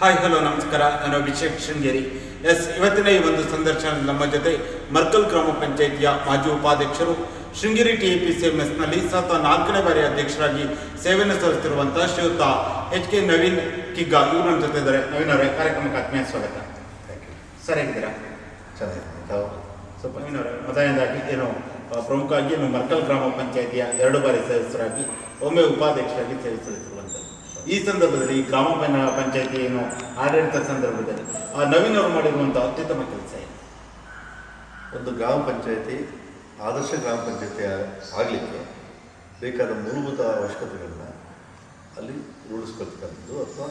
Hi hello ನಮಸ್ಕಾರ. ನಾನು Abhishek Sringeri. S ಇವತ್ತಿನ ಈ ಒಂದು ಸಂದರ್ಶನ ನಮ್ಮ ಜೊತೆ ಮರ್ಕಲ್ ಗ್ರಾಮ ಪಂಚಾಯಿತಿಯ ಮಾಜಿ ಉಪಾಧ್ಯಕ್ಷರು Sringeri T P C M ಎಸ್ನಲ್ಲಿ ಸತತ ನಾಲ್ಕನೇ ಬಾರಿ ಅಧ್ಯಕ್ಷರಾಗಿ ಸೇವೆಯನ್ನು ಸಲ್ಲಿಸುತ್ತಿರುವಂತಹ ಶ್ರೀಯುತ ಎಚ್ ಕೆ ನವೀನ್ ಕಿಗ್ಗ. ಇವರು ನಮ್ಮ ಜೊತೆ ಇದ್ದಾರೆ. ನವೀನ್ ಅವರೇ ಕಾರ್ಯಕ್ರಮಕ್ಕೆ ಆತ್ಮೀಯ ಸ್ವಾಗತ. ಸರಿ ಹೇಗಿದ್ದೀರಾ ಚೆನ್ನಾಗಿದೆ ಸ್ವಲ್ಪ ನವೀನ್ ಅವರೇ ಮೊದಲನೇದಾಗಿ ಏನು ಪ್ರಮುಖವಾಗಿ ಏನು ಮರ್ಕಲ್ ಗ್ರಾಮ ಪಂಚಾಯಿತಿಯ ಎರಡು ಬಾರಿ ಸದಸ್ಯರಾಗಿ ಒಮ್ಮೆ ಉಪಾಧ್ಯಕ್ಷರಾಗಿ ಸೇವೆ ಸಲ್ಲಿಸಿರುವಂಥದ್ದು ಈ ಸಂದರ್ಭದಲ್ಲಿ ಈ ಗ್ರಾಮ ಪಂಚಾಯತಿ ಏನು ಆಡಳಿತ ಸಂದರ್ಭದಲ್ಲಿ ಆ, ನವೀನ್ ಅವರು ಮಾಡಿರುವಂಥ ಅತ್ಯುತ್ತಮ ಕೆಲಸ ಒಂದು ಗ್ರಾಮ ಪಂಚಾಯತಿ ಆದರ್ಶ ಗ್ರಾಮ ಪಂಚಾಯತಿ ಆಗಲಿಕ್ಕೆ ಬೇಕಾದ ಮೂಲಭೂತ ಅವಶ್ಯಕತೆಗಳನ್ನ ಅಲ್ಲಿ ರೂಢಿಸ್ಕೊಳ್ತಕ್ಕಂಥದ್ದು ಅಥವಾ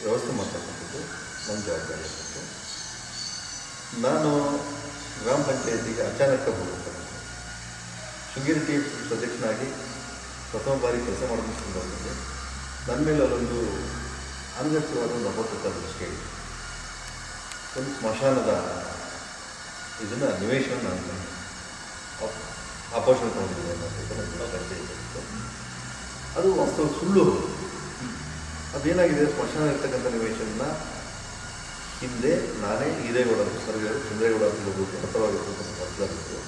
ವ್ಯವಸ್ಥೆ ಮಾಡ್ತಕ್ಕಂಥದ್ದು ನಮ್ಮ ಜವಾಬ್ದಾರಿ ನಾನು ಗ್ರಾಮ ಪಂಚಾಯತಿಗೆ ಅಚಾನಕ ಹೋಗ್ತಕ್ಕಂಥ ಶೃಂಗೇರಿ ಟಿ ಸದಸ್ಯನಾಗಿ ಪ್ರಥಮ ಬಾರಿ ಕೆಲಸ ಮಾಡೋದಕ್ಕೆ ಸಂದರ್ಭದಲ್ಲಿ ನನ್ನ ಮೇಲೆ ಅಲ್ಲೊಂದು ಅಂಗತ್ಯವಾದ ಒಂದು ಅಪೋತಕ ದೃಷ್ಟಿ. ಒಂದು ಸ್ಮಶಾನದ ಇದನ್ನು ನಿವೇಶನ ನಾನು ಅಪೋಷಣೆ ತಗೊಂಡಿದ್ದೆ ಅನ್ನೋದು ಚರ್ಚೆ ಇತ್ತು ಅದು ವಾಸ್ತವ ಸುಳ್ಳು ಅದೇನಾಗಿದೆ? ಸ್ಮಶಾನ ಇರ್ತಕ್ಕಂಥ ನಿವೇಶನ ಹಿಂದೆ ನಾನೇ ಹಿರೇಗೌಡ ಸರ್ವೆ ಚಂದ್ರೇಗೌಡ ಹತ್ತವಾಗಿರ್ತಕ್ಕಂಥ ಮೊದಲಾಗಿತ್ತು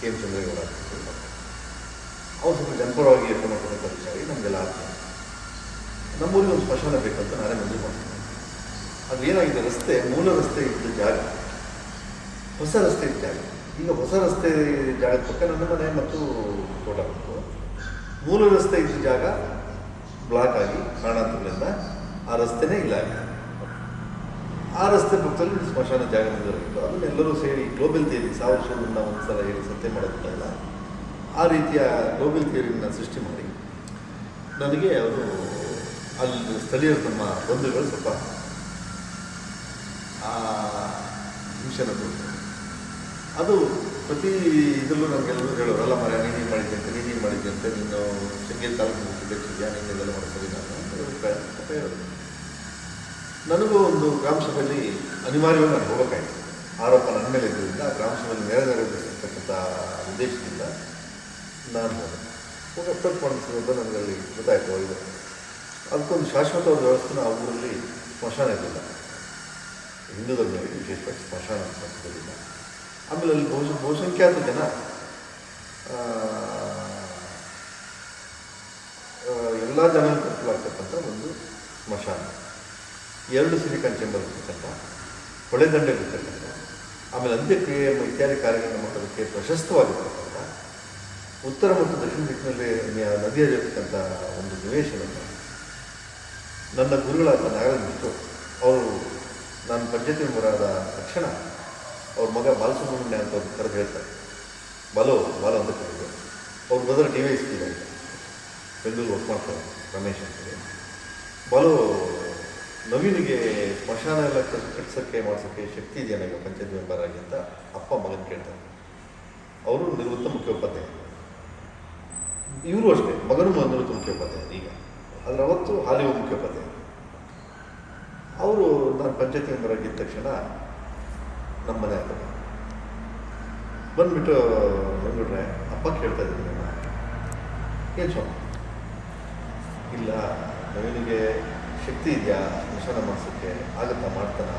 ಕೆ ಎಂ ಚಂದ್ರೇಗೌಡ ಅವ್ರು ಸ್ವಲ್ಪ ಜನಪರವಾಗಿ ಇರ್ತಕ್ಕಂಥ ವಿಚಾರ ನಮಗೆಲ್ಲ ಆಗ್ತದೆ. ನಮ್ಮೂರಿಗೆ ಒಂದು ಸ್ಮಶಾನ ಬೇಕಂತ ನಾನೇ ಮಂಜೂರು ಮಾಡ್ತೀನಿ. ಅದು ಏನಾಗಿದೆ? ರಸ್ತೆ, ಮೂಲ ರಸ್ತೆ ಇದ್ದ ಜಾಗ. ಹೊಸ ರಸ್ತೆ ಇದ್ದ ಜಾಗ. ಈಗ ಹೊಸ ರಸ್ತೆ ಜಾಗದ ಪಕ್ಕ ನನ್ನ ಮನೆ ಮತ್ತು ತೋಟ ಬಂತು ಮೂಲ ರಸ್ತೆ ಇದ್ದ ಜಾಗ ಬ್ಲಾಕ್ ಆಗಿ ಕಾರಣಾಂತರಗಳಿಂದ ಆ ರಸ್ತೆನೇ ಇಲ್ಲ. ಆ ರಸ್ತೆ ಪಕ್ಕದಲ್ಲಿ ಸ್ಮಶಾನ ಜಾಗ ಮಂಜೂರಾಗಿತ್ತು ಅದನ್ನೆಲ್ಲರೂ ಸೇರಿ ಗ್ಲೋಬಲ್ ಥಿಯರಿ ಸಾವಿರ ಒಂದು ಸಲ ಹೇಳಿ ಸತ್ಯ ಮಾಡೋದಿಲ್ಲ ಆ ರೀತಿಯ ಗ್ಲೋಬಲ್ ಥಿಯರಿನ ಸೃಷ್ಟಿ ಮಾಡಿ. ನನಗೆ ಅವರು ಅಲ್ಲಿ ಸ್ಥಳೀಯರು ನಮ್ಮ ಬಂಧುಗಳು ಸ್ವಲ್ಪ, ಆ, ಹಿಂಸೆನ ಕೊಡ್ತಾರೆ. ಅದು ಪ್ರತಿ ಇದರಲ್ಲೂ ನಮಗೆಲ್ಲರೂ ಹೇಳೋರಲ್ಲ ಮರ ನೀನು ಹೀಗೆ ಮಾಡಿದ್ದೆ ಅಂತ, ನೀನು ಹೀಗೆ ಮಾಡಿದ್ದೆ ಅಂತ, ನೀನು ಶೃಂಗೇರಿ ತಾಲೂಕು ಅಧ್ಯಕ್ಷಿದ್ಯಾ ನೀನು ಇದೆಲ್ಲ ಮಾಡೋ ನಾನು ಅಂತ. ಅಂತ ನನಗೂ ಒಂದು ಗ್ರಾಮ ಸಭೆಯಲ್ಲಿ ಅನಿವಾರ್ಯವಾಗಿ ನಾನು ಹೋಗಬೇಕಾಯಿತು ಆರೋಪ ನನ್ನ ಮೇಲೆ ಇದ್ದರಿಂದ ಗ್ರಾಮ ಸಭೆಯಲ್ಲಿ ನೆರವೇರಿಸತಕ್ಕಂಥ ಉದ್ದೇಶದಿಂದ ನಾನು ಹೋಗಿ ಅಪ್ರೋಚ್ ಮಾಡಿದ ಸಂದರ್ಭ ನನಗೆ ಅಲ್ಲಿ ಗೊತ್ತಾಯಿತು, ಇದು ಅದಕ್ಕೊಂದು ಶಾಶ್ವತವಾದ ವ್ಯವಸ್ಥೆನ ಆ ಊರಲ್ಲಿ ಸ್ಮಶಾನ ಇರಲಿಲ್ಲ. ಹಿಂದೂ ಧರ್ಮದಲ್ಲಿ ವಿಶೇಷವಾಗಿ ಸ್ಮಶಾನ ಇರಲಿಲ್ಲ. ಆಮೇಲೆ ಅಲ್ಲಿ ಬಹುಶಃ ಬಹುಸಂಖ್ಯಾತ ಜನ ಎಲ್ಲ ಜನ ಕಟ್ಟಲಾಗ್ತಕ್ಕಂಥ ಒಂದು ಸ್ಮಶಾನ. ಎರಡು ಸಿರಿ ಚೇಂಬರ್ ಇರ್ತಕ್ಕಂಥ ಹೊಳೆದಂಡೆ ಇರ್ತಕ್ಕಂಥ, ಆಮೇಲೆ ಅಂತ್ಯಕ್ರಿಯೆ ಇತ್ಯಾದಿ ಕಾರ್ಯಗಳನ್ನು ಮಾಡೋದಕ್ಕೆ ಪ್ರಶಸ್ತವಾಗಿರ್ತಕ್ಕಂಥ, ಉತ್ತರ ಮತ್ತು ದಕ್ಷಿಣ ದಿಕ್ಕಿನಲ್ಲಿ ನದಿಯ ಇರತಕ್ಕಂಥ ಒಂದು ನಿವೇಶನವನ್ನು ನನ್ನ ಗುರುಗಳಾದ ನಾಗರಾಜ್ ಅವರು ನಾನು ಪಂಚಾಯತಿ ಮೆಂಬರಾದ ತಕ್ಷಣ ಅವ್ರ ಮಗ ಬಾಲಸುಬ್ರಹ್ಮಣ್ಯ ಅಂತ ಒಂದು ಕರೆದು ಹೇಳ್ತಾರೆ. ಬಾಲು ಬಾಲು ಅಂತ ಕರೆದು ಅವ್ರ ಬದಲು ಡಿ ವೈ ಎಸ್ ಅಂತ ಬೆಂಗಳೂರು ವರ್ಕ್ ಮಾಡ್ತಾರೆ ರಮೇಶ್ ಅಂತೇಳಿ ಬಾಲು ನವೀನಿಗೆ ಸ್ಮಶಾನ ಎಲ್ಲ ಕಟ್- ಕಟ್ಸೋಕ್ಕೆ, ಮಾಡ್ಸೋಕ್ಕೆ ಶಕ್ತಿ ಇದೆಯಾ ಈಗ ಪಂಚಾಯತ್ ಮೆಂಬರ್ ಆಗಿ ಅಂತ ಅಪ್ಪ ಮಗನ ಕೇಳ್ತಾರೆ. ಅವರು ನಿವೃತ್ತ ಮುಖ್ಯೋಪಾಧ್ಯಾಯ. ಇವರು ಅಷ್ಟೇ, ಮಗನು ನಿವೃತ್ತ ಮುಖ್ಯೋಪಾಧ್ಯಾಯ ಈಗ. ಆದರೆ ಅವತ್ತು ಹಾಲಿ ಮುಖ್ಯೋಪಾಧ್ಯಾಯ ಅವರು ನಾನು ಪಂಚಾಯತಿ ಮೆಂಬರಾಗಿದ್ದ ತಕ್ಷಣ ನಮ್ಮ ಮನೆ ಹತ್ರ ಬಂದುಬಿಟ್ಟು ಬಂದ್ಬಿಟ್ರೆ ಅಪ್ಪ ಕೇಳ್ತಾ ಇದ್ದೀನಿ ಏನು ಸ್ವಾಮಿ? ಇಲ್ಲ, ನವೀನಿಗೆ ಶಕ್ತಿ ಇದೆಯಾ? ನಿಶಾನ ಮಾಡಿಸೋಕ್ಕೆ ಆಗುತ್ತಾ ಮಾಡ್ತಾನ?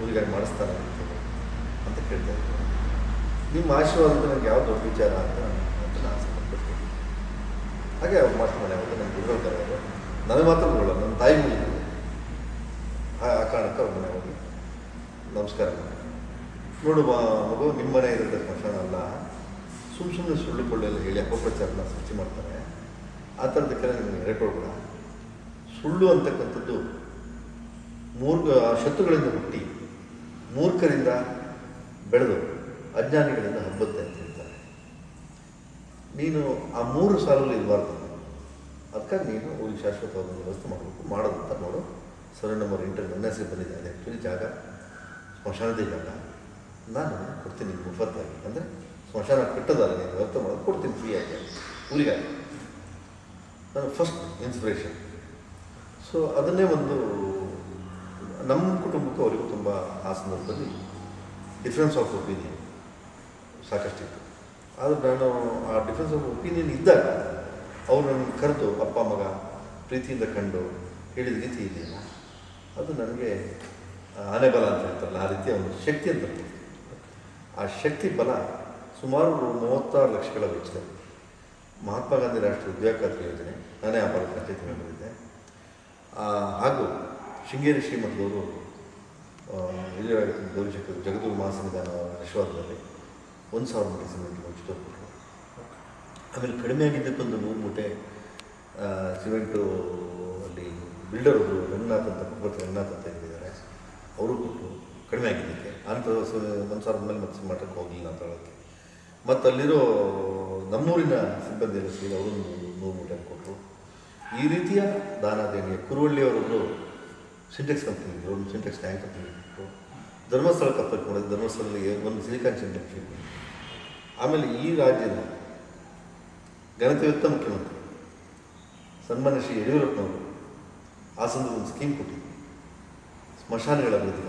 ಊರಿಗಾಗಿ ಮಾಡಿಸ್ತಾನ? ಅಂತ ಕೇಳ್ತಾ ಇದ್ದೀನಿ ನಿಮ್ಮ ಆಶೀರ್ವಾದದ ನನಗೆ ಯಾವ ದೊಡ್ಡ ವಿಚಾರ ಅಂತ ನಾನು ನಾನು ಸಂಬಂಧಪಡ್ತೀನಿ ಹಾಗೆ ಅವ್ರು ಮಾಡ್ತಾನೆ ಅವರು ನಮ್ಮ ಗುರುಗಳು ಅವರು ನನಗೆ ಮಾತ್ರ ಗುರುಗಳು ನನ್ನ ತಾಯಿ ಮುಗಿದ್ರು ಆ ಕಾರಣಕ್ಕೆ ಅವ್ರ ಮನೆ ಹೋಗಿ ನಮಸ್ಕಾರ ನೋಡು ಮಗು ನಿಮ್ಮ ಮನೆ ಇರುತ್ತೆ ಸ್ಮಶಾನ ಅಲ್ಲ. ಸುಮ್ಮ ಸುಮ್ಮನೆ ಸುಳ್ಳು ಕೊಳ್ಳೆಲ್ಲ ಹೇಳಿ, ಅಪಪ್ರಚಾರನ ಸೃಷ್ಟಿ ಮಾಡ್ತಾರೆ. ಆ ಥರದಕ್ಕೆಲ್ಲ ನಿಮಗೆ ರೆಕಾರ್ಡ್ಬೇಡ ಸುಳ್ಳು ಅಂತಕ್ಕಂಥದ್ದು ಮೂರ್ಖ ಶತ್ರುಗಳಿಂದ ಹುಟ್ಟಿ ಮೂರ್ಖರಿಂದ ಬೆಳೆದು ಅಜ್ಞಾನಿಗಳಿಂದ ಹಬ್ಬತ್ತೆ ಅಂತ ಹೇಳ್ತಾರೆ. ನೀನು ಆ ಮೂರು ಸಾಲಲ್ಲಿ ಇರಬಾರ್ದು. ಅದಕ್ಕಾಗಿ ನೀನು ಊರಿಗೆ ಶಾಶ್ವತವಾದ ವ್ಯವಸ್ಥೆ ಮಾಡಬೇಕು, ಮಾಡೋದು ನೋಡು. ಸರಿ ನಂಬರ್ ಇಂಟರ್ ನನ್ನ ಹೆಸರು ಬಂದಿದೆ ಆ್ಯಕ್ಚುಲಿ ಜಾಗ ಸ್ಮಶಾನದ ಜಾಗ. ನಾನು ಕೊಡ್ತೀನಿ ಮುಫತ್ತಾಗಿ ಅಂದರೆ ಸ್ಮಶಾನ ಕಟ್ಟೋದಲ್ಲ ನೀನು ವ್ಯವಸ್ಥೆ ಮಾಡೋದು ಕೊಡ್ತೀನಿ ಫ್ರೀಯಾಗಿ ಊರಿಗಾಗಿ ನಾನು ಫಸ್ಟ್ ಇನ್ಸ್ಪಿರೇಷನ್ ಸೊ ಅದನ್ನೇ ಒಂದು ನಮ್ಮ ಕುಟುಂಬಕ್ಕೂ ಅವರಿಗೂ ತುಂಬ ಆ ಸಂದರ್ಭದಲ್ಲಿ ಡಿಫ್ರೆನ್ಸ್ ಆಫ್ ಒಪಿನಿಯನ್ ಸಾಕಷ್ಟಿತ್ತು. ಆದರೆ ನಾನು ಆ ಡಿಫ್ರೆನ್ಸ್ ಆಫ್ ಒಪಿನಿಯನ್ ಇದ್ದಾಗ ಅವ್ರು ನನ್ನ ಕರೆದು ಅಪ್ಪ ಮಗ ಪ್ರೀತಿಯಿಂದ ಕಂಡು ಹೇಳಿದ ರೀತಿ ಇದೆಯಲ್ಲ ಅದು ನನಗೆ ಆನೆಬಲ ಅಂತ ಹೇಳ್ತಾರಲ್ಲ, ಆ ರೀತಿಯ ಒಂದು ಶಕ್ತಿ ಅಂತ ಆ ಶಕ್ತಿ ಬಲ ಸುಮಾರು ಮೂವತ್ತಾರು ಲಕ್ಷಗಳ ವೆಚ್ಚದಲ್ಲಿ ಮಹಾತ್ಮ ಗಾಂಧಿ ರಾಷ್ಟ್ರೀಯ ಉದ್ಯೋಗ ಖಾತ್ರಿ ಯೋಜನೆ, ನಾನೇ ಆ ಭಾಗದ ಪಂಚಾಯತಿ ಮೆಂಬರ್ ಹಾಗೂ ಶೃಂಗೇರಿ ಶ್ರೀಮಠದವರು ಇಲ್ಲಿ ಗೌರಿಶಂಕರ್ ಜಗದ್ಗುರು ಮಹಾಸಂವಿಧಾನ ವಿಶ್ವಾಸದಲ್ಲಿ ಒಂದು ಸಾವಿರ ಮಂದಿ ಸಿಮೆಂಟ್ ಉಚಿತ ಆಮೇಲೆ ಕಡಿಮೆ ಆಗಿದ್ದಕ್ಕೊಂದು ನೂರು ಮೂಟೆ ಸಿಮೆಂಟು ಅಲ್ಲಿ ಬಿಲ್ಡರ್ ಒಬ್ಬರು ರಂಗನಾಥ್ ಅಂತ ಕುಪ್ಪತ್ತು ರಂಗನಾಥ್ ಅಂತ ಹೇಳಿದ್ದಾರೆ. ಅವರು ಕೊಟ್ಟರು, ಕಡಿಮೆ ಆಗಿದ್ದಕ್ಕೆ. ಅಂತ ಒಂದು ಸಾವಿರದ ಮೇಲೆ ಮತ್ತೆ ಮಠಕ್ಕೆ ಹೋಗಲಿಲ್ಲ ಅಂತ ಹೇಳೋಕ್ಕೆ. ಮತ್ತು ಅಲ್ಲಿರೋ ನಮ್ಮೂರಿನ ಸಿಬ್ಬಂದಿ ಎಲ್ಲ ಸೇರಿ ಅವರು ನೂರು ಮೂಟೆ ಕೊಟ್ಟರು. ಈ ರೀತಿಯ ದಾನ ದೇಣಿಗೆ ಕುರುವಳ್ಳಿಯವರೊಬ್ಬರು ಸಿಂಟೆಕ್ಸ್ ಕಂಪ್ನಿ ಇದ್ದರು ಒಂದು ಸಿಂಟೆಕ್ಸ್ ಟ್ಯಾಂಕ್ ಕಂಪ್ನಿ ಕೊಟ್ಟರು. ಧರ್ಮಸ್ಥಳ ಕಪ್ಪಕ್ಕೆ ಮಾಡಿದ್ರು ಧರ್ಮಸ್ಥಳದಲ್ಲಿ ಒಂದು ಸಿಲಿಕಾನ್ ಸಿಂಟೆಕ್ಸ್ ಆಮೇಲೆ ಈ ರಾಜ್ಯದ ಘನತೆಯುಕ್ತ ಮುಖ್ಯಮಂತ್ರಿ. ಸನ್ಮಾನ್ಯ ಶ್ರೀ ಯಡಿಯೂರಪ್ಪನವರು ಹಾಸನದ ಒಂದು ಸ್ಕೀಮ್ ಕೊಟ್ಟಿದ್ರು. ಸ್ಮಶಾನಗಳ ಅಭಿವೃದ್ಧಿ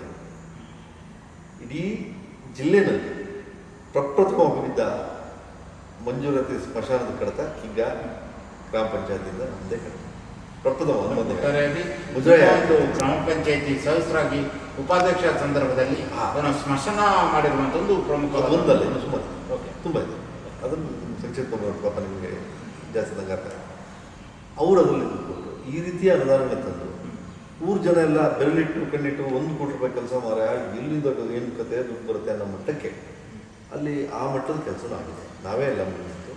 ಇಡೀ ಜಿಲ್ಲೆನಲ್ಲಿ ಪ್ರಪ್ರಥಮವಾಗಿದ್ದ ಮಂಜೂರಾತಿ ಸ್ಮಶಾನದ ಕಡತ ಈಗ ಗ್ರಾಮ ಪಂಚಾಯತಿಯಿಂದ ನಮ್ಮದೇ ಕಡತ. ಪ್ರಪ್ರಥಮ ಒಂದು ಗ್ರಾಮ ಪಂಚಾಯತಿ ಸಹಸ್ರಾಗಿ ಉಪಾಧ್ಯಕ್ಷ ಸಂದರ್ಭದಲ್ಲಿ ಸ್ಮಶಾನ ಮಾಡಿರುವಂತ ಒಂದು ಪ್ರಮುಖ ಒಂದಲ್ಲ ಇನ್ನು ಸುಮಾರು. ಓಕೆ. ತುಂಬ ಇದೆ. ಅದನ್ನು ಮಾಡೋದು ಪಾಪ ನಿಮಗೆ ಜಾಸ್ತಿ ನಂಗಾಟ ಅವರು ಅದರಲ್ಲಿ ಕೊಟ್ಟರು. ಈ ರೀತಿಯ ಅನುದಾನಗಳ ತಂದು ಊರು ಜನ ಎಲ್ಲ ಬೆರಳಿಟ್ಟು, ಕಣ್ಣಿಟ್ಟು ಒಂದು ಕೋಟಿ ರೂಪಾಯಿ ಕೆಲಸ ಮಾರ ಎಲ್ಲಿಂದ ಏನು ಕತೆ, ದುಡ್ಡು ಬರುತ್ತೆ ಅನ್ನೋ ಮಟ್ಟಕ್ಕೆ ಅಲ್ಲಿ ಆ ಮಟ್ಟದ ಕೆಲಸ ಆಗಿದೆ. ನಾವೇ ಎಲ್ಲ ಮುಂದಿತ್ತು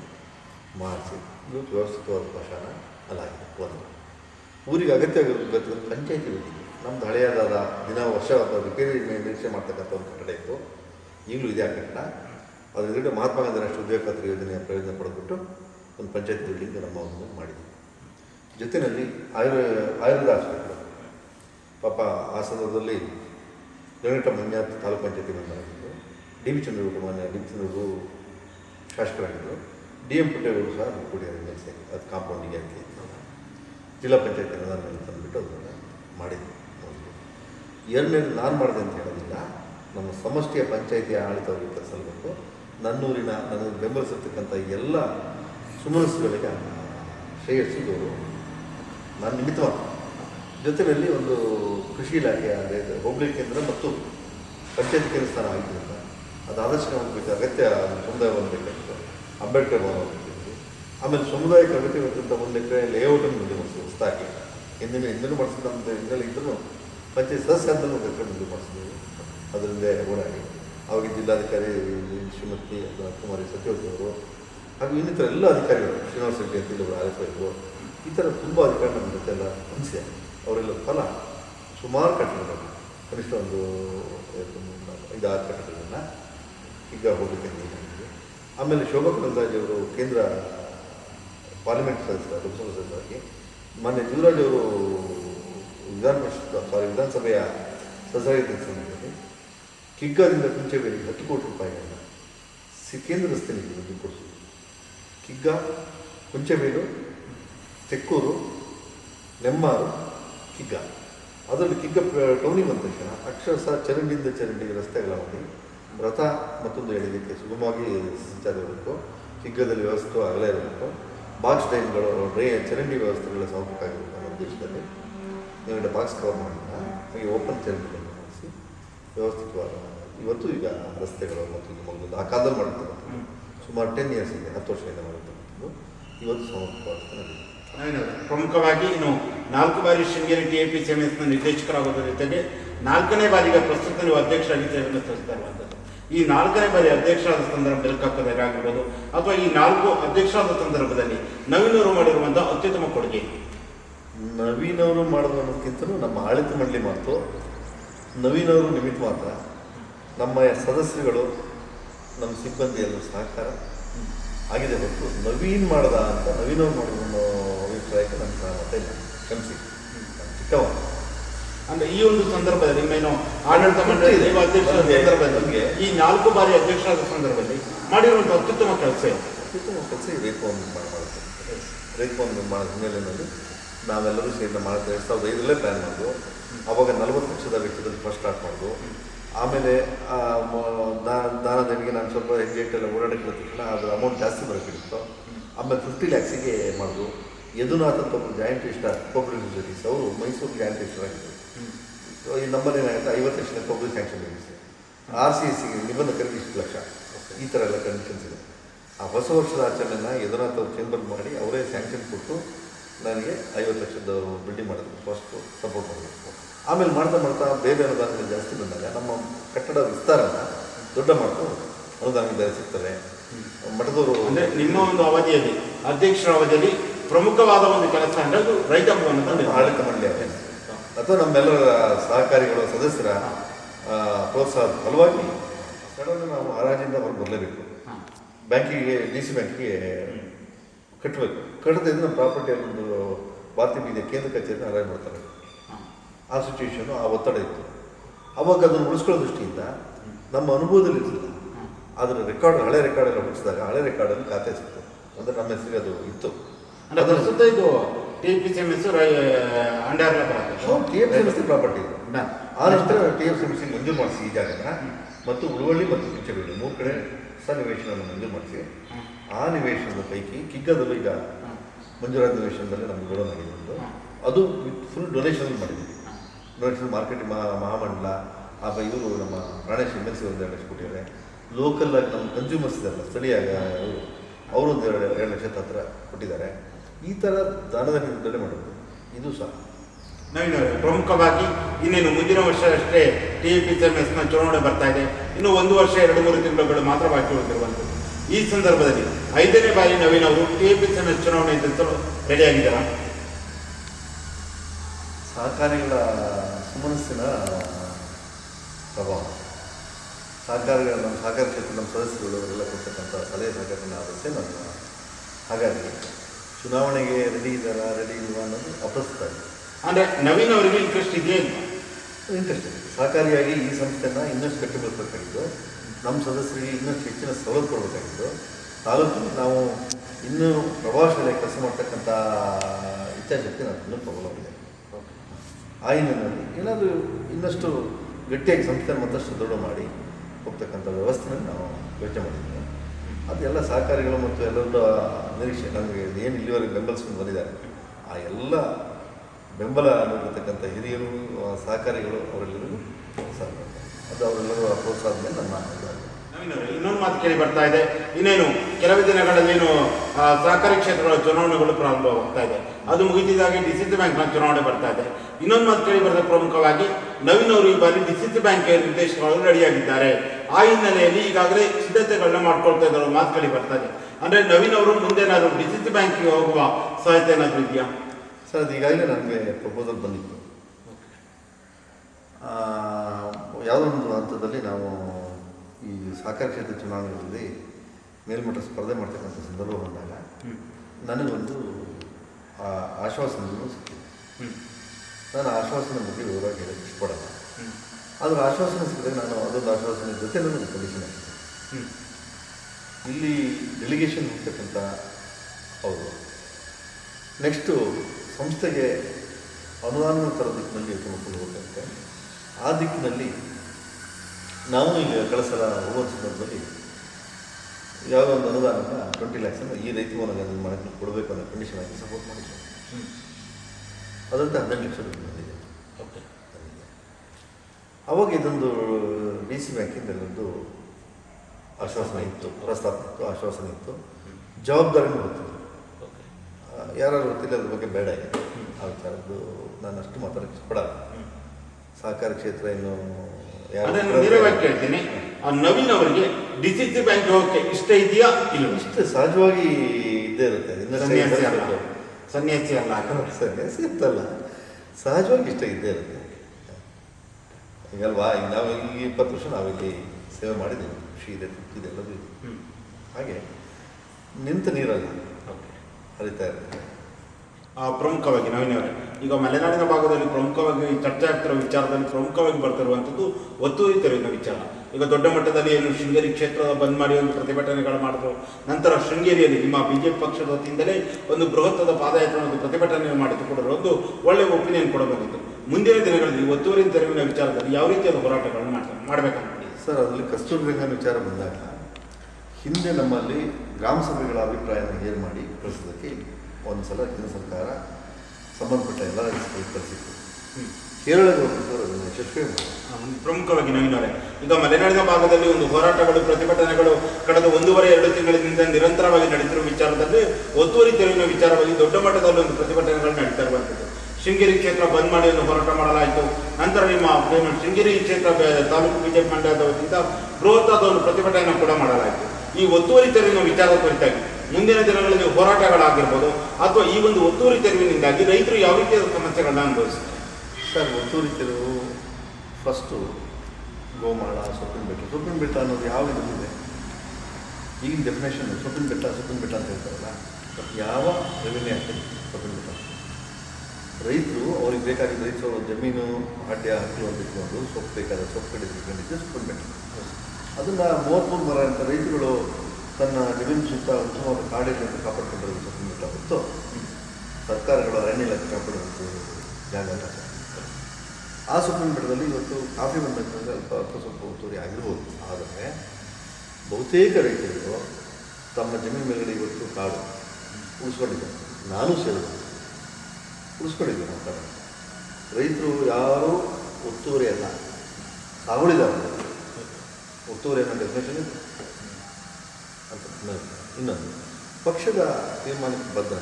ಮಾಡಿಸಿ ಇದು ವ್ಯವಸ್ಥಿತವಾದ ಪಾಷಾನ ಅಲ್ಲಾಗಿದೆ ಒಂದು. ಊರಿಗೆ ಅಗತ್ಯ ಬೇಕಾದ ಪಂಚಾಯತಿ ಬಿಟ್ಟಿದೆ ನಮ್ದು ಹಳೆಯದಾದ ದಿನ ವರ್ಷ ರಿಪೇರಿ ನಿರೀಕ್ಷೆ ಮಾಡ್ತಕ್ಕಂಥ ಒಂದು ಕಟ್ಟಡ ಇತ್ತು. ಈಗಲೂ ಇದೆ ಆ ಕಟ್ಟಡ. ಅದ್ರ ಜೊತೆ ಮಹಾತ್ಮ ಗಾಂಧಿ ರಾಷ್ಟ್ರೀಯ ಉದ್ಯೋಗ ಖಾತ್ರಿ ಯೋಜನೆಯ ಪ್ರಯೋಜನ ಪಡೆದುಬಿಟ್ಟು ಒಂದು ಪಂಚಾಯತ್ ಬಿಲ್ಡಿಂಗ್ ನಮ್ಮ ಒಂದು ಮಾಡಿದ್ವಿ ಜೊತೆಯಲ್ಲಿ ಆಯುರ್ವೇ ಆಯುರ್ವೇದ ಆಸ್ಪತ್ರೆ. ಪಾಪ ಹಾಸನದಲ್ಲಿ ವೆಂಕಟ ಮಂಜಾತ್ ತಾಲೂಕು ಪಂಚಾಯತಿ ಮೆಂಬರಾಗಿದ್ದರು ಡಿ ವಿ ಚಂದ್ರಗೌಡ ಮಾನ್ಯ, ಡಿ ವಿ ಚಂದ್ರಗೌಡರು ಶಾಸಕರಾಗಿದ್ದರು ಡಿ ಎಂ ಪುಟ್ಟೇಗೌಡರು ಸಹ ಕೂಡಿ ಎಂ ಎಲ್ ಸಿ ಅದು ಕಾಂಪೌಂಡಿಗೆ ಇತ್ತು. ಜಿಲ್ಲಾ ಪಂಚಾಯತ್ ಅನುದಾನದಲ್ಲಿ ತಂದುಬಿಟ್ಟು ಅದನ್ನು ಮಾಡಿದ್ವಿ ಎರಡನೇದು ನಾನು ಮಾಡಿದೆ ಅಂತ ಹೇಳೋದಿಲ್ಲ. ನಮ್ಮ ಸಮಷ್ಟಿಯ ಪಂಚಾಯಿತಿಯ ಆಡಳಿತವಾಗಿ ಕಲಿಸಲ್ಬೇಕು ನನ್ನೂರಿನ ನನಗೆ ಬೆಂಬಲಿಸಿರ್ತಕ್ಕಂಥ ಎಲ್ಲ ಸುಮನಸ್ಸುಗಳಿಗೆ ಶ್ರೇಯಸ್ಸು ಗೌರವ ನಾನು ನಿಮಿತ್ತ ಮಾತ್ರ ಜೊತೆಯಲ್ಲಿ ಒಂದು ಕೃಷಿ ಇಲಾಖೆ ಅದೇ ಹೋಬಳಿ ಕೇಂದ್ರ ಮತ್ತು ಪಂಚಾಯತ್ ಕೇಂದ್ರ ಸ್ಥಾನ ಆಗಿದ್ದರಿಂದ ಅದು ಆದರ್ಶ ಬೇಕು ಅಗತ್ಯ ಸಮುದಾಯವನ್ನು ಬೇಕಾಗಿತ್ತು. ಅಂಬೇಡ್ಕರ್ ಭವನ ಆಮೇಲೆ ಸಮುದಾಯಕ್ಕೆ ಅಗತ್ಯವಿರ್ತಂಥ ಒಂದು ಎಕರೆ ಲೇಔಟನ್ನು ಮುಂದೆ ಮಾಡಿಸಿದ್ರು ಹೊಸದಾಗಿ. ಹಿಂದಿನ ಹಿಂದಿನ ಮಾಡಿಸಿದಂಥ ಇದರಲ್ಲಿ ಇದ್ದರೂ ಪಂಚಾಯತ್ ಅಂತ ಒಂದು ಎಕರೆ ಮುಂದೆ ಮಾಡಿಸಿದ್ರು ಅದರಿಂದ ಓಡಾಡಿ ಅವಾಗ ಜಿಲ್ಲಾಧಿಕಾರಿ ಶ್ರೀಮತಿ ಕುಮಾರಿ ಅವರು, ಹಾಗೂ ಇನ್ನಿತರ ಎಲ್ಲ ಅಧಿಕಾರಿಗಳು, ಶ್ರೀನಿವಾಸ ರೆಡ್ಡಿ ಅಂತ ಆರ್ ಎಫ್ ಐಗಳು ಈ ಥರ ತುಂಬ ಅಧಿಕಾರಿ ನಮ್ಮ ಜೊತೆ ಎಲ್ಲ ಹಂಚಿದೆ ಅವರೆಲ್ಲ ಫಲ ಸುಮಾರು ಕಟ್ಟಡಗಳು ಕನಿಷ್ಠ ಒಂದು ಐದು, ಆರು ಕಟ್ಟಡಗಳನ್ನ ಈಗ ಹೋಗಲಿಕ್ಕೆ ಆಮೇಲೆ ಶೋಭಾ ಅವರು ಕೇಂದ್ರ ಪಾರ್ಲಿಮೆಂಟ್ ಸದಸ್ಯ, ಲೋಕಸಭಾ ಸದಸ್ಯರಾಗಿ ಮೊನ್ನೆ ಜೀವರಾಜ್ ಅವರು ವಿಧಾನ ಪರಿಷತ್ ಸಾರಿ ವಿಧಾನಸಭೆಯ ಸದಸ್ಯರಾಗಿದ್ದ ಸಂದರ್ಭದಲ್ಲಿ ಕಿಗ್ಗಾದಿಂದ ಕುಂಚೆಬೇರಿಗೆ ಹತ್ತು ಕೋಟಿ ರೂಪಾಯಿ ಸಿ ಕೇಂದ್ರ ರಸ್ತೆ ನಿಮಗೆ ದುಡ್ಡು ಕಿಗ್ಗ ಕುಂಚೆಬೇರು ತೆಕ್ಕೂರು, ನೆಮ್ಮಾರು, ಕಿಗ್ಗ. ಅದರಲ್ಲಿ ಕಿಗ್ಗ ಟೌನಿಗೆ ಬಂದ ತಕ್ಷಣ ಅಕ್ಷರಶಃ ಚರಂಡಿಯಿಂದ ಚರಂಡಿ ರಸ್ತೆಗಳ ಮಾಡಿ ರಥ ಮತ್ತೊಂದು ಎಳೆಯಲಿಕ್ಕೆ ಸುಗಮವಾಗಿ ಸಂಚಾರ ಇರಬೇಕು. ಕಿಗ್ಗದಲ್ಲಿ ವ್ಯವಸ್ಥೆ ಆಗಲೇ ಇರಬೇಕು. ಬಾಕ್ಸ್ ಟೈಮ್ಗಳು ರೇ ಚರಂಡಿ ವ್ಯವಸ್ಥೆಗಳ ಸಮರ್ಪಕ ನಮ್ಮ ಉದ್ದೇಶದಲ್ಲಿ ನೀವು ಬಾಕ್ಸ್ ಕವರ್ ಮಾಡಿಲ್ಲ. ಹಾಗೆ ಓಪನ್ ಮಾಡಿಸಿ ವ್ಯವಸ್ಥಿತವಾದ ಇವತ್ತು ಈಗ ರಸ್ತೆಗಳು ಮತ್ತು ಮುಗಿದು ಆ ಕಾಲದಲ್ಲಿ ಮಾಡಿರ್ತಕ್ಕಂಥದ್ದು ಸುಮಾರು ಟೆನ್ ಇಯರ್ಸ್ ಇದೆ ಹತ್ತು ವರ್ಷದಿಂದ ಮಾಡಿರ್ತಕ್ಕಂಥದ್ದು ಇವತ್ತು ಸಮರ್ಪಕವಾದ ಪ್ರಮುಖವಾಗಿ ಇನ್ನು ನಾಲ್ಕು ಬಾರಿ Sringeri T A P C M ಎಸ್ನ ನಿರ್ದೇಶಕರಾಗೋದ್ರ ಜೊತೆಗೆ ನಾಲ್ಕನೇ ಬಾರಿಗೆ ಪ್ರಸ್ತುತ ನೀವು ಅಧ್ಯಕ್ಷರಾಗಿ ಸೇವೆಯನ್ನು ಸಲ್ಲಿಸ್ತಾ ಇರುವಂಥದ್ದು ಈ ನಾಲ್ಕನೇ ಬಾರಿ ಅಧ್ಯಕ್ಷರಾದ ಸಂದರ್ಭದಲ್ಲಿ ಕಕ್ಕದಾಗಿರ್ಬೋದು ಅಥವಾ ಈ ನಾಲ್ಕು ಅಧ್ಯಕ್ಷರಾದ ಸಂದರ್ಭದಲ್ಲಿ ನವೀನವರು ಮಾಡಿರುವಂಥ ಅತ್ಯುತ್ತಮ ಕೊಡುಗೆ. ನವೀನವರು ಅನ್ನೋದಕ್ಕಿಂತಲೂ ನಮ್ಮ ಆಡಳಿತ ಮಂಡಳಿ ಮಾತು ನವೀನ್ ಅವರು ನಿಮಿತ್ತ ಮಾತ್ರ ನಮ್ಮ ಸದಸ್ಯರುಗಳು ನಮ್ಮ ಸಿಬ್ಬಂದಿ ಎಲ್ಲರೂ ಸಹಕಾರ ಆಗಿದೆ ಮತ್ತು ನವೀನ್ ಮಾಡ್ದ ಅಂತ ನವೀನ್ ಅವ್ರು ಮಾಡೋದು ಅನ್ನೋ ಅಭಿಪ್ರಾಯಕ್ಕೆ ನನ್ನ ಸಹಮತ ಇಲ್ಲ. ಕ್ಷಮಿಸಿ. ಚಿಕ್ಕವ. ಅಂದ್ರೆ ಈ ಒಂದು ಸಂದರ್ಭದಲ್ಲಿ ನಿಮ್ಮೇನು ಆಡಳಿತ ಮಂಡಳಿ ನೀವು ಅಧ್ಯಕ್ಷರ ಸಂದರ್ಭದಲ್ಲಿ ಈ ನಾಲ್ಕು ಬಾರಿ ಅಧ್ಯಕ್ಷರಾದ ಸಂದರ್ಭದಲ್ಲಿ ಮಾಡಿರುವಂಥ ಅತ್ಯುತ್ತಮ ಕೆಲಸ ಇದೆ ಅತ್ಯುತ್ತಮ ಕೆಲಸ ಈ ರೈತ ನಿರ್ಮಾಣ ಮಾಡುತ್ತೆ. ರೈತ ನಿರ್ಮಾಣದ ಹಿನ್ನೆಲೆಯಲ್ಲಿ ನಾವೆಲ್ಲರೂ ಸೇರಿ ಮಾಡ್ತಾ ಎರಡ್ ಎರಡು ಸಾವಿರದ ಐದರಲ್ಲೇ ಪ್ಲ್ಯಾನ್ ಮಾಡಿದ್ವು. ಅವಾಗ ನಲವತ್ತು ಲಕ್ಷದ ವೆಚ್ಚದಲ್ಲಿ ಫಸ್ಟ್ ಸ್ಟಾರ್ಟ್ ಮಾಡೋದು. ಆಮೇಲೆ ದಾನ ದೇವಿಗೆ ನಾನು ಸ್ವಲ್ಪ ಹೆಜ್ಜೆ ಇಟ್ಟೆಲ್ಲ ಓಡಾಡಕ್ಕೆ ತಕ್ಷಣ ಅದರ ಅಮೌಂಟ್ ಜಾಸ್ತಿ ಬರಬೇಕಿತ್ತು ಆಮೇಲೆ ಫಿಫ್ಟಿ ಲ್ಯಾಕ್ಸಿಗೆ ಮಾಡಿದ್ರು ಯದುನಾಥ್ ಅಂತ ಒಬ್ಬರು ಜಾಯಿಂಟ್ ಇಷ್ಟ ಕೊಬ್ಬರಿ ಸೊಸೈಟೀಸ್ ಅವರು ಮೈಸೂರು ಜಾಯಿಂಟ್ ಸೊ ಈ ನಂಬರ್ ಏನಾಗುತ್ತೆ, ಐವತ್ತು ಲಕ್ಷದ ಪಬ್ಲಿಕ್ ಸ್ಯಾಂಕ್ಷನ್ ಆಗಿದೆ ಆರ್ ಸಿ ಎಸ್ ಸಿಗೆ ನಿಬಂಧಕರಿಗೆ ಇಷ್ಟು ಲಕ್ಷ. ಈ ಥರ ಎಲ್ಲ ಕಂಡೀಷನ್ಸ್ ಇದೆ ಆ ಹೊಸ ವರ್ಷದ ಆಚರಣೆನ ಯದುನಾಥ್ ಅವ್ರು ಚೇಂಬರ್ ಮಾಡಿ ಅವರೇ ಸ್ಯಾಂಕ್ಷನ್ ಕೊಟ್ಟು ನನಗೆ ಐವತ್ತು ಲಕ್ಷದ ಬಿಲ್ಡಿಂಗ್ ಮಾಡಿದ್ರು ಫಸ್ಟ್ ಸಪೋರ್ಟ್ ಮಾಡಬೇಕು ಆಮೇಲೆ ಮಾಡ್ತಾ ಮಾಡ್ತಾ ಬೇರೆ ಅನುದಾನಗಳು ಜಾಸ್ತಿ ಬಂದಾಗ ನಮ್ಮ ಕಟ್ಟಡ ವಿಸ್ತಾರನ ದೊಡ್ಡ ಮಾಡ್ತು ಅನುದಾನ ಬೇರೆ ಸಿಗ್ತವೆ ಮಠದವರು ಅಂದರೆ ನಿಮ್ಮ ಒಂದು ಅವಧಿಯಲ್ಲಿ ಅಧ್ಯಕ್ಷರ ಅವಧಿಯಲ್ಲಿ ಪ್ರಮುಖವಾದ ಒಂದು ಕೆಲಸ ಅಂದರೆ ಅದು ರೈತ ಭವನದ. ಆಡಳಿತ ಮಂಡಳಿ ಅದೇ ಅಥವಾ ನಮ್ಮೆಲ್ಲರ ಸಹಕಾರಿಗಳ ಸದಸ್ಯರ ಪ್ರೋತ್ಸಾಹದ ಫಲವಾಗಿ ಸಡನ್ ನಾವು ಹರಾಜಿಂದ ಹೊರಗೆ ಬರಲೇಬೇಕು. ಬ್ಯಾಂಕಿಗೆ ಡಿ ಸಿ ಬ್ಯಾಂಕಿಗೆ ಕಟ್ಟಬೇಕು. ಕಟ್ಟದಿದ್ರೆ ನಮ್ಮ ಪ್ರಾಪರ್ಟಿಯಲ್ಲಿ ಒಂದು ಭಾರತೀಯ ಬೀದಿಯ ಕೇಂದ್ರ ಕಚೇರಿನ ಅರೈ ಮಾಡ್ತಾರೆ. ಆ ಸಿಚುವೇಶನು ಆ ಒತ್ತಡ ಇತ್ತು. ಅವಾಗ ಅದನ್ನು ಉಳಿಸ್ಕೊಳ್ಳೋ ದೃಷ್ಟಿಯಿಂದ ನಮ್ಮ ಅನುಭವದಲ್ಲಿ ಇರಲಿಲ್ಲ. ಅದರ ರೆಕಾರ್ಡ್ ಹಳೆ ರೆಕಾರ್ಡ್ ಎಲ್ಲ ಮುಗಿಸಿದಾಗ ಹಳೆ ರೆಕಾರ್ಡಲ್ಲಿ ಖಾತೆ ಸಿಗ್ತದೆ ಅಂದರೆ ನಮ್ಮ ಹೆಸರಿಗೆ ಅದು ಇತ್ತು. ಪ್ರಸ್ತುತ ಇದು T P C S under T F C property ಇದು. ಆ ನಂತರ ಟಿ ಎಫ್ ಸಿ ಮಂಜೂರು ಮಾಡಿಸಿ ಈ ಜಾಗ ಮತ್ತು ಉಳುವಳ್ಳಿ ಮತ್ತು ಕಿಚ್ಚಬೀಡು ಮೂರು ಕಡೆ ಸಹ ನಿವೇಶನವನ್ನು ಮಂಜೂರು ಮಾಡಿಸಿ. ಆ ನಿವೇಶನದ ಪೈಕಿ ಕಿಗ್ಗದಲ್ಲೂ ಈಗ ಮಂಜೂರಾದ ನಿವೇಶನದಲ್ಲಿ ನಮ್ಗೆ ಗೋಡನ್ ಆಗಿದೆ ಒಂದು ಅದು ಫುಲ್ ಡೊನೇಷನ್ ಮಾಡಿದ್ವಿ ಡೊನೇಷನ್ ಮಾರ್ಕೆಟ್ ಮಹಾಮಂಡಲ ಆ ಬ- ಇವರು ನಮ್ಮ ಪ್ರಾಣೇಶ್ ಎಂ ಎಲ್ ಸಿ ಒಂದು ಎರಡು ಲಕ್ಷ ಕೊಟ್ಟಿದ್ದಾರೆ. ಲೋಕಲ್ಲಾಗಿ ನಮ್ಮ ಕನ್ಸ್ಯೂಮರ್ಸ್ ಇದ್ದಾರೆ ಸ್ಥಳೀಯ ಅವರು ಅವರು ಒಂದು ಎರಡು ಎರಡು ಲಕ್ಷ ಹತ್ರ ಕೊಟ್ಟಿದ್ದಾರೆ. ಈ ಥರ ದಾನದ ನಿರ್ಧಾರ ಮಾಡೋದು. ಇದು ಸಹ. ನವೀನ್ ಪ್ರಮುಖವಾಗಿ ಇನ್ನೇನು ಮುಂದಿನ ವರ್ಷ ಅಷ್ಟೇ ಟಿ ಪಿ ಸಿ ಎಂ ಎಸ್ನ ಚುನಾವಣೆ ಬರ್ತಾ ಇದೆ. ಇನ್ನು ಒಂದು ವರ್ಷ ಎರಡು ಮೂರು ತಿಂಗಳುಗಳು ಮಾತ್ರ ಬಾಕಿ ಉಳಿದಿರುವಂಥದ್ದು. ಈ ಸಂದರ್ಭದಲ್ಲಿ ಐದನೇ ಬಾರಿ ನವೀನ್ ಅವರು T P C M S ಚುನಾವಣೆ ಎದುರಿಸಲು ರೆಡಿಯಾಗಿದ್ದಾರಾ? ಸಹಕಾರಿಗಳ ಸುಮನಸ್ಸಿನ ಪ್ರಭಾವ. ಸಹಕಾರಿಗಳ ನಮ್ಮ ಸಹಕಾರ ಕ್ಷೇತ್ರ ನಮ್ಮ ಸದಸ್ಯರುಗಳು ಅವರೆಲ್ಲ ಕೊಡ್ತಕ್ಕಂಥ ಸಲಹೆ ಸಹಕಾರನ ಆಧರಿಸಿ ನಾನು ಹಾಗಾಗಿ ಚುನಾವಣೆಗೆ ರೆಡಿ ಇದ್ದಾರಾ ರೆಡಿ ಇಲ್ವಾ ಅನ್ನೋದು ಅಪ್ರಸ್ತುತ ಅಂದರೆ ನವೀನ್ ಅವರಿಗೆ ಇಂಟ್ರೆಸ್ಟ್ ಇದೆಯೇ? ಇಂಟ್ರೆಸ್ಟ್ ಇದೆ. ಸಹಕಾರಿಯಾಗಿ ಈ ಸಂಸ್ಥೆನ ಇನ್ನಷ್ಟು ಕಟ್ಟಿಬರ್ಬೇಕಾಗಿದ್ದು ನಮ್ಮ ಸದಸ್ಯರಿಗೆ ಇನ್ನಷ್ಟು ಹೆಚ್ಚಿನ ಸವಲತ್ತು ಕೊಡಬೇಕಾಗಿತ್ತು. ತಾಲೂಕು ನಾವು ಇನ್ನೂ ಪ್ರಭಾವಶಾಲಿ ಕೆಲಸ ಮಾಡ್ತಕ್ಕಂಥ ಇಚ್ಛಾಶಕ್ತಿ ಇನ್ನೂ ಪ್ರಬಲವಾಗಿದೆ. ಆ ಹಿನ್ನೆಲೆಯಲ್ಲಿ ಏನಾದರೂ ಇನ್ನಷ್ಟು ಗಟ್ಟಿಯಾಗಿ ಸಂಸ್ಥೆ ಮತ್ತಷ್ಟು ದೃಢ ಮಾಡಿ ಹೋಗ್ತಕ್ಕಂಥ ವ್ಯವಸ್ಥೆಯನ್ನು ನಾವು ಯೋಚನೆ ಮಾಡಿದ್ದೀವಿ. ಅದೆಲ್ಲ ಸಹಕಾರಿಗಳು ಮತ್ತು ಎಲ್ಲರ ನಿರೀಕ್ಷೆ ನಮಗೆ ಏನು ಇಲ್ಲಿವರೆಗೆ ಬೆಂಬಲಿಸ್ಕೊಂಡು ಬಂದಿದ್ದಾರೆ. ಆ ಎಲ್ಲ ಬೆಂಬಲ ನೀಡಿರ್ತಕ್ಕಂಥ ಹಿರಿಯರು ಸಹಕಾರಿಗಳು ಅವರೆಲ್ಲರಿಗೂ ಸಹ ಅದು ಅವರೆಲ್ಲರೂ ಪ್ರೋತ್ಸಾಹದ ಮೇಲೆ ಅವರೇ, ಇನ್ನೊಂದು ಮಾತು ಕೇಳಿ ಬರ್ತಾ ಇದೆ. ಇನ್ನೇನು, ಕೆಲವೇ ದಿನಗಳಲ್ಲೇನು ಸಹಕಾರಿ ಕ್ಷೇತ್ರಗಳ ಚುನಾವಣೆಗಳು ಪ್ರಾರಂಭವಾಗ್ತಾ ಇದೆ. ಅದು ಮುಗಿದಿದ್ದಾಗೆ ಡಿ ಸಿ ಸಿ ಬ್ಯಾಂಕ್ನ ಚುನಾವಣೆ ಬರ್ತಾ ಇದೆ. ಇನ್ನೊಂದು ಮಾತು ಕೇಳಿ ಬರ್ತದೆ ಪ್ರಮುಖವಾಗಿ, ನವೀನ್ ಅವರು ಈ ಬಾರಿ ಡಿ ಸಿ ಸಿ ಬ್ಯಾಂಕ್ ನಿರ್ದೇಶಕರು ರೆಡಿಯಾಗಿದ್ದಾರೆ. ಆ ಹಿನ್ನೆಲೆಯಲ್ಲಿ ಈಗಾಗಲೇ ಸಿದ್ಧತೆಗಳನ್ನ ಮಾಡ್ಕೊಳ್ತಾ ಇದ್ದಾರೆ ಮಾತು ಕೇಳಿ ಬರ್ತಾ ಇದೆ. ಅಂದ್ರೆ ನವೀನ್ ಅವರು ಮುಂದೇನಾದ್ರು ಡಿ ಸಿ ಬ್ಯಾಂಕ್ಗೆ ಹೋಗುವ ಸಾಧ್ಯತೆ ಏನಾದರೂ ಇದೆಯಾ? ಸರ್, ಅದು ಈಗಾಗಲೇ ನನಗೆ ಪ್ರಪೋಸಲ್ ಬಂದಿತ್ತು. ಯಾವುದೋ ಒಂದು ಹಂತದಲ್ಲಿ ನಾವು ಈ ಸಹಕಾರ ಕ್ಷೇತ್ರ ಚುನಾವಣೆಗಳಲ್ಲಿ ಮೇಲ್ಮಟ್ಟ ಸ್ಪರ್ಧೆ ಮಾಡ್ತಕ್ಕಂಥ ಸಂದರ್ಭ ಬಂದಾಗ ನನಗೊಂದು ಆ ಆಶ್ವಾಸನೂ ಸಿಕ್ಕಿದೆ. ನಾನು ಆಶ್ವಾಸನೆ ಬಗ್ಗೆ ವಿವರವಾಗಿ ಹೇಳಕ್ಕೆ ಇಷ್ಟಪಡಲ್ಲ. ಆದರೆ ಆಶ್ವಾಸನೆ ಸಿಕ್ಕಿದಾಗ ನಾನು ಅದೊಂದು ಆಶ್ವಾಸನೆ ಜೊತೆ ನನಗೆ ಕಂಡೀಷನ್ ಆಗ್ತದೆ ಇಲ್ಲಿ ಡೆಲಿಗೇಷನ್ ಹೋಗ್ತಕ್ಕಂಥ ಅವರು ನೆಕ್ಸ್ಟು ಸಂಸ್ಥೆಗೆ ಅನುದಾನ ಥರ ದಿಕ್ಕಿನಲ್ಲಿ ತೆಗೆದುಕೊಂಡು ಹೋಗ್ತಂತೆ ಆ ದಿಕ್ಕಿನಲ್ಲಿ ನಾವು ಈಗ ಕಳಿಸಲ ಸಲ ಹೋಗುವ ಸಂದರ್ಭದಲ್ಲಿ ಯಾವುದೋ ಒಂದು ಅನುದಾನನ ಟ್ವೆಂಟಿ ಲ್ಯಾಕ್ಸನ್ನು ಈ ರೈತ ಭವನ ಮಾಡಿ ಕೊಡಬೇಕು ಅನ್ನೋ ಕಂಡೀಷನ್ ಆಗಿ ಸಪೋರ್ಟ್ ಮಾಡಿದ್ರು. ಅದರಂತೆ ಹದಿನೆಂಟು ಲಕ್ಷ ರೂಪಾಯಿ ಬಂದಿದೆ. ಓಕೆ. ಅವಾಗ ಇದೊಂದು ಡಿ ಸಿ ಬ್ಯಾಂಕಿಂದ ಒಂದು ಆಶ್ವಾಸನೆ ಇತ್ತು ಪ್ರಸ್ತಾಪ ಇತ್ತು ಆಶ್ವಾಸನೆ ಇತ್ತು. ಜವಾಬ್ದಾರಿನೂ ಗೊತ್ತಿತ್ತು ಓಕೆ. ಯಾರು ಗೊತ್ತಿಲ್ಲ ಅದ್ರ ಬಗ್ಗೆ ಬೇಡ ಇದೆ ಆ ವಿಚಾರದ್ದು ನಾನು ಅಷ್ಟು ಮಾತಾಡೋಕ್ಕೆ ಇಷ್ಟಪಡಲ್ಲ ಸಹಕಾರ ಕ್ಷೇತ್ರ ಇನ್ನು ಅದನ್ನು ನೇರವಾಗಿ ಕೇಳ್ತೀನಿ ಆ ನವೀನ್ ಅವರಿಗೆ ಡಿ ಸಿ ಸಿ ಬ್ಯಾಂಕ್ ಹೋಗಕ್ಕೆ ಇಷ್ಟ ಇದೆಯಾ? ಇಲ್ಲ ಇಷ್ಟು ಸಹಜವಾಗಿ ಇದ್ದೇ ಇರುತ್ತೆ. ಸನ್ಯಾಸಿ ಅಲ್ಲ. ಸನ್ಯಾಸಿ ಅಲ್ಲ. ಸನ್ಯಾಸಿ ಇರ್ತಲ್ಲ ಸಹಜವಾಗಿ ಇಷ್ಟ ಇದ್ದೇ ಇರುತ್ತೆ. ಈಗಲ್ವಾ ಈಗ ನಾವು ಈ ಇಪ್ಪತ್ತು ವರ್ಷ ನಾವಿಲ್ಲಿ ಸೇವೆ ಮಾಡಿದ್ದೀವಿ. ಖುಷಿ ಇದೆ ಇದೆ ಎಲ್ಲದೂ ಇದೆ. ಹಾಗೆ ನಿಂತ ನೀರಲ್ಲ. ಓಕೆ. ಹರಿತಾ ಇರುತ್ತೆ. ಪ್ರಮುಖವಾಗಿ ನವೀನ್ ಅವರೇ ಈಗ ಮಲೆನಾಡಿನ ಭಾಗದಲ್ಲಿ ಪ್ರಮುಖವಾಗಿ ಚರ್ಚೆ ಆಗ್ತಿರೋ ವಿಚಾರದಲ್ಲಿ ಪ್ರಮುಖವಾಗಿ ಬರ್ತಿರುವಂಥದ್ದು ಒತ್ತುವರಿ ತೆರವಿನ ವಿಚಾರ. ಈಗ ದೊಡ್ಡ ಮಟ್ಟದಲ್ಲಿ ಏನು ಶೃಂಗೇರಿ ಕ್ಷೇತ್ರದ ಬಂದ್ ಮಾಡಿ ಒಂದು ಪ್ರತಿಭಟನೆಗಳು ಮಾಡಿದ್ರು, ನಂತರ ಶೃಂಗೇರಿಯಲ್ಲಿ ನಿಮ್ಮ ಬಿಜೆಪಿ ಪಕ್ಷದ ವತಿಯಿಂದಲೇ ಒಂದು ಬೃಹತ್ತಾದ ಪಾದಯಾತ್ರೆ ಒಂದು ಪ್ರತಿಭಟನೆ ಮಾಡಿದ್ದು ಕೂಡ ಒಂದು ಒಳ್ಳೆಯ ಒಪಿನಿಯನ್ ಕೂಡ ಬಂದಿತ್ತು. ಮುಂದಿನ ದಿನಗಳಲ್ಲಿ ಒತ್ತುವರಿ ತೆರವಿನ ವಿಚಾರದಲ್ಲಿ ಯಾವ ರೀತಿಯಾದ ಹೋರಾಟಗಳನ್ನು ಮಾಡ್ತಾರೆ ಮಾಡಬೇಕಂತ ಸರ್, ಅದರಲ್ಲಿ ಕಸ್ತೂರಿ ರೇಖಾ ವಿಚಾರ ಬಂದಾಗ ಹಿಂದೆ ನಮ್ಮಲ್ಲಿ ಗ್ರಾಮ ಸಭೆಗಳ ಅಭಿಪ್ರಾಯನ ಏನು ಮಾಡಿ ಕಳಿಸೋದಕ್ಕೆ ಒಂದು ಸಲ ಕೇಂದ್ರ ಸರ್ಕಾರ ಸಂಬಂಧಪಟ್ಟ ಎಲ್ಲ ಕಲಿಸಿತ್ತು ಪ್ರಮುಖವಾಗಿ ನವೀನವರೇ ಈಗ ಮಲೆನಾಡಿನ ಭಾಗದಲ್ಲಿ ಒಂದು ಹೋರಾಟಗಳು, ಪ್ರತಿಭಟನೆಗಳು ಕಳೆದ ಒಂದೂವರೆ, ಎರಡು ತಿಂಗಳಿನಿಂದ ನಿರಂತರವಾಗಿ ನಡೀತಿರುವ ವಿಚಾರದಲ್ಲಿ ಒತ್ತುವರಿ ತೆರವಿನ ವಿಚಾರವಾಗಿ ದೊಡ್ಡ ಮಟ್ಟದಲ್ಲಿ ಒಂದು ಪ್ರತಿಭಟನೆಗಳು ನಡೀತಾ ಇರುವಂಥದ್ದು ಶೃಂಗೇರಿ ಕ್ಷೇತ್ರ ಬಂದ್ ಮಾಡಿ ಒಂದು ಹೋರಾಟ ಮಾಡಲಾಯಿತು. ನಂತರ ನಿಮ್ಮ ಶೃಂಗೇರಿ ಕ್ಷೇತ್ರ ತಾಲೂಕು ಬಿಜೆಪಿ ಮಂಡಳದ ವತಿಯಿಂದ ಬೃಹತ್ತಾದ ಒಂದು ಪ್ರತಿಭಟನೆ ಕೂಡ ಮಾಡಲಾಯಿತು. ಈ ಒತ್ತುವರಿ ತೆರವಿನ ವಿಚಾರದ ಕುರಿತಾಗಿ ಮುಂದಿನ ದಿನಗಳಲ್ಲಿ ಹೋರಾಟಗಳಾಗಿರ್ಬೋದು ಅಥವಾ ಈ ಒಂದು ಒತ್ತೂರಿ ತೆರವಿನಿಂದಾಗಿ ರೈತರು ಯಾವ ರೀತಿಯ ಸಮಸ್ಯೆಗಳನ್ನ ಅನುಭವಿಸ್ತಾರೆ? ಸರ್ ಒತ್ತೂರಿ ತೆರವು ಫಸ್ಟು ಗೋಮಾಳ, ಸೊಪ್ಪಿನ ಬೆಟ್ಟ. ಸೊಪ್ಪಿನ ಬೆಟ್ಟ ಅನ್ನೋದು ಯಾವ ಇದೆ? ಈಗಿನ ಡೆಫಿನೇಷನ್ ಸೊಪ್ಪಿನ ಬೆಟ್ಟ ಸೊಪ್ಪಿನ ಬೆಟ್ಟ ಅಂತ ಹೇಳ್ತಾರಲ್ಲ ಬಟ್ ಯಾವ ರೆವಿನ್ಯೂ ಆಗ್ತದೆ ಸೊಪ್ಪಿನ ಬೆಟ್ಟ? ರೈತರು ಅವ್ರಿಗೆ ಬೇಕಾಗಿದ್ದ ರೈತರು ಜಮೀನು, ಅಡ್ಡ ಅಂತ ಇಟ್ಕೊಂಡು ಸೊಪ್ಪು ಬೇಕಾದ ಸೊಪ್ಪು ಕಡೆ ತಿಳ್ಕೊಂಡಿದ್ದೆ ಸೊಪ್ಪಿನ ಬೆಟ್ಟ. ಅದನ್ನು ಮೂವತ್ತ್ಮೂರು ಮರ ಅಂತ ರೈತರುಗಳು ತನ್ನ ಸುತ್ತ ಉತ್ತಮವಾದ ಕಾಡಿನಲ್ಲಿ ಅಂತ ಸುತ್ತಮುತ್ತ ಹೊತ್ತು ಸರ್ಕಾರಗಳು ಅರಣ್ಯ ಇಲಾಖೆ ಕಾಪಾಡುವಂಥ ಜಾಗ ಆ ಸುಪ್ರೀಂ ಬೆಟ್ಟದಲ್ಲಿ ಇವತ್ತು ಕಾಫಿ ಬಂದಂತಂದರೆ ಅಲ್ಪ ಅಲ್ಪ ಸ್ವಲ್ಪ ಒತ್ತುವರಿ ಆಗಿರ್ಬೋದು. ಆದರೆ ಬಹುತೇಕ ರೈತರು ತಮ್ಮ ಜಮೀನು ಮೇಲ್ಗಡೆ ಇವತ್ತು ಕಾಡು ಉಳಿಸ್ಕೊಂಡಿದ್ದಾರೆ. ನಾನು ಸೇರಿದೆ. ಉಳಿಸ್ಕೊಂಡಿದ್ದೆ ಆ ಕಾರಣ ರೈತರು ಯಾರೂ ಒತ್ತುವರಿ ಅಲ್ಲ. ಸಾಗುಳಿದಾರ ಒತ್ತುವರಿ ಅನ್ನೋ ಡೆಫಿನೇಷನ್ ಅಂತ ಇನ್ನೊಂದು. ಪಕ್ಷದ ತೀರ್ಮಾನಕ್ಕೆ ಬದ್ಧ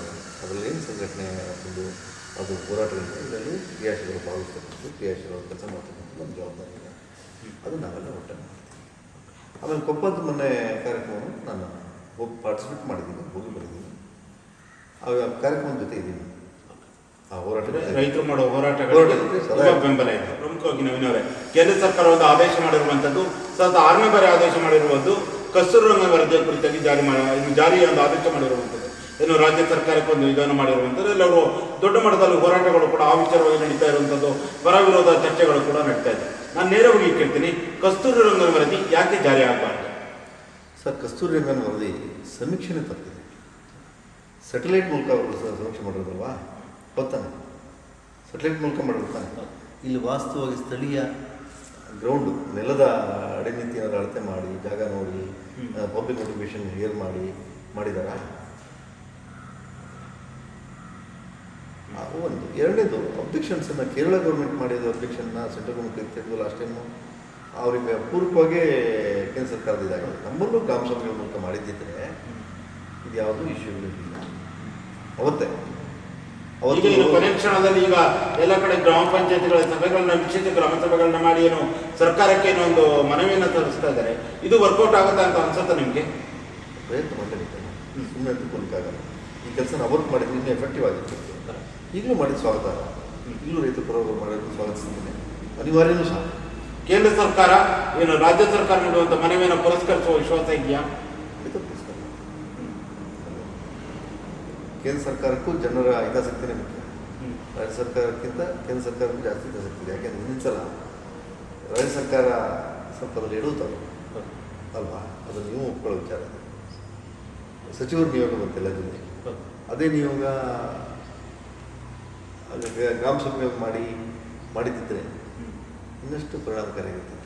ಅದರಲ್ಲಿ ಏನು ಸಂಘಟನೆ ಒಂದು ಅದು ಹೋರಾಟಗಳಿದೆ ಇದರಲ್ಲಿ ಕ್ರಿಯಾಶೀಲರು ಭಾಗವಹಿಸ್ತಕ್ಕಂಥದ್ದು ಕ್ರಿಯಾಶೀಲರು ಕೆಲಸ ಮಾಡ್ತಕ್ಕಂಥದ್ದು ನಮ್ಮ ಜವಾಬ್ದಾರಿ ಇದೆ. ಅದು ನಾವೆಲ್ಲ ಒಟ್ಟೆ ಆಮೇಲೆ ಕೊಪ್ಪದ ಮೊನ್ನೆ ಕಾರ್ಯಕ್ರಮವನ್ನು ನಾನು ಹೋಗಿ ಪಾರ್ಟಿಸಿಪೇಟ್ ಮಾಡಿದ್ದೀನಿ ಹೋಗಿ ಬಂದಿದ್ದೀನಿ ಆ ಕಾರ್ಯಕ್ರಮದ ಜೊತೆ ಇದ್ದೀನಿ. ಆ ಹೋರಾಟ ರೈತರು ಮಾಡೋ ಹೋರಾಟ ಬೆಂಬಲ ಇದೆ. ಪ್ರಮುಖವಾಗಿ ನವೀನವರೇ ಕೇಂದ್ರ ಸರ್ಕಾರ ಒಂದು ಆದೇಶ ಮಾಡಿರುವಂಥದ್ದು ಸತತ ಆರನೇ ಬಾರಿ ಆದೇಶ ಮಾಡಿರುವುದು ಕಸ್ತೂರು ರಂಗ ವರದಿಯ ಕುರಿತಾಗಿ ಜಾರಿ ಮಾಡಿ ಜಾರಿ ಒಂದು ಆದೇಶ ಮಾಡಿರುವಂಥದ್ದು. ಏನು ರಾಜ್ಯ ಸರ್ಕಾರಕ್ಕೆ ಒಂದು ವಿಧಾನ ಮಾಡಿರುವಂಥದ್ದು. ಎಲ್ಲರೂ ದೊಡ್ಡ ಮಟ್ಟದಲ್ಲಿ ಹೋರಾಟಗಳು ಕೂಡ ಆ ವಿಚಾರವಾಗಿ ನಡೀತಾ ಇರುವಂಥದ್ದು. ಪರ ವಿರೋಧ ಚರ್ಚೆಗಳು ಕೂಡ ನಡೀತಾ ಇದೆ. ನಾನು ನೇರವಾಗಿ ಕೇಳ್ತೀನಿ, ಕಸ್ತೂರಿ ರಂಗನ ವರದಿ ಯಾಕೆ ಜಾರಿ ಆಗಬಾರ್ದು? ಸರ್, ಕಸ್ತೂರಿ ರಂಗನ್ ವರದಿ ಸಮೀಕ್ಷೆನೇ ತಪ್ಪಿದೆ. ಸ್ಯಾಟಲೈಟ್ ಮೂಲಕ ಸಮೀಕ್ಷೆ ಮಾಡಿರೋದಲ್ವಾ? ಗೊತ್ತಾನೆ ಸೆಟಲೈಟ್ ಮೂಲಕ ಮಾಡಿರ್ತಾನೆ ಇಲ್ಲಿ ವಾಸ್ತವವಾಗಿ ಸ್ಥಳೀಯ ಗ್ರೌಂಡ್ ನೆಲದ ಅಡೆಮಿತಿಯನ್ನು ಅಳತೆ ಮಾಡಿ ಜಾಗ ನೋಡಿ. ಪಬ್ಲಿಕ್ ಮೋಟಿವೇಶನ್ ಹೇರ್ ಮಾಡಿ ಮಾಡಿದಾರ? ಒಂದು. ಎರಡನೇದು ಅಬ್ಜೆಕ್ಷನ್ಸನ್ನು ಕೇರಳ ಗೌರ್ಮೆಂಟ್ ಮಾಡಿದ ಅಬ್ಜೆಕ್ಷನ್ನ ಸೆಂಟ್ರಲ್ ಗೌರ್ಮೆಂಟ್ ತೆಗೆದು ಲಾಸ್ಟ್ ಟೈಮು ಅವರಿಗೆ ಪೂರ್ವಕವಾಗಿ ಕೇಂದ್ರ ಸರ್ಕಾರದ ನಮ್ಮಲ್ಲೂ ಗ್ರಾಮ ಸಭೆಗಳ ಮೂಲಕ ಮಾಡಿದ್ದಿದ್ರೆ ಇದು ಯಾವುದೂ ಇರಲಿಲ್ಲ ಅವತ್ತೇ. ಈಗ ಇನ್ನು ಕೊನೆ ಕ್ಷಣದಲ್ಲಿ ಈಗ ಎಲ್ಲ ಕಡೆ ಗ್ರಾಮ ಪಂಚಾಯತಿಗಳ ಸಭೆಗಳನ್ನ ವಿಶೇಷ ಗ್ರಾಮ ಸಭೆಗಳನ್ನ ಮಾಡಿ ಏನು ಸರ್ಕಾರಕ್ಕೆ ಏನೋ ಒಂದು ಮನವಿಯನ್ನು ತರಿಸ್ತಾ ಇದ್ದಾರೆ. ಇದು ವರ್ಕೌಟ್ ಆಗುತ್ತೆ ಅಂತ ಅನ್ಸುತ್ತೆ ನಿಮಗೆ? ಪ್ರಯತ್ನ ಮಾಡಲಿಕ್ಕೆ ಸುಮ್ಮನೆ ತಿಳ್ಕೊಳ್ಳಿಕ್ಕಾಗಲ್ಲ ಈ ಕೆಲಸ ಅವರು ಮಾಡಿದ್ರೆ ಇನ್ನೂ ಎಫೆಕ್ಟಿವ್ ಆಗಿತ್ತು ಈಗಲೂ ಮಾಡಿದ ಸ್ವಾಗತ. ಈಗಲೂ ರೈತ ಪರವಾಗಿ ಮಾಡೋದು ಸ್ವಾಗತಿಸ್ತೇನೆ ಅನಿವಾರ್ಯನೂ ಸಹ. ಕೇಂದ್ರ ಸರ್ಕಾರ ಏನು ರಾಜ್ಯ ಸರ್ಕಾರ ನೀಡುವಂತ ಮನವಿಯನ್ನು ಪುರಸ್ಕರಿಸುವ ವಿಶ್ವಾಸ ಇದೆಯಾ? ಕೇಂದ್ರ ಸರ್ಕಾರಕ್ಕೂ ಜನರ ಹಿತಾಸಕ್ತಿನೇ ಮುಖ್ಯ. ರಾಜ್ಯ ಸರ್ಕಾರಕ್ಕಿಂತ ಕೇಂದ್ರ ಸರ್ಕಾರಕ್ಕೂ ಜಾಸ್ತಿ ಹಿತಾಸಕ್ತಿ ಇದೆ. ಯಾಕೆಂದ್ರೆ ಹಿಂದಿನ ಸಲ ರಾಜ್ಯ ಸರ್ಕಾರ ಸಂಪದಲ್ಲಿ ಎಡುತ್ತಲ್ಲ ಅಲ್ವಾ? ಅದು ನೀವು ಒಪ್ಕೊಳ್ಳೋ ವಿಚಾರ. ಸಚಿವರು ನಿಯೋಗ ಬಂತಿಲ್ಲ ಜಿಲ್ಲೆಗೆ ಅದೇ ನಿಯೋಗ ಅಲ್ಲಿ ಗ್ರಾ- ಗ್ರಾಮ ಸಭೆ ಮಾಡಿ ಮಾಡಿದ್ದಿದ್ರೆ ಇನ್ನಷ್ಟು ಪರಿಣಾಮಕಾರಿಯಾಗಿರ್ತದೆ.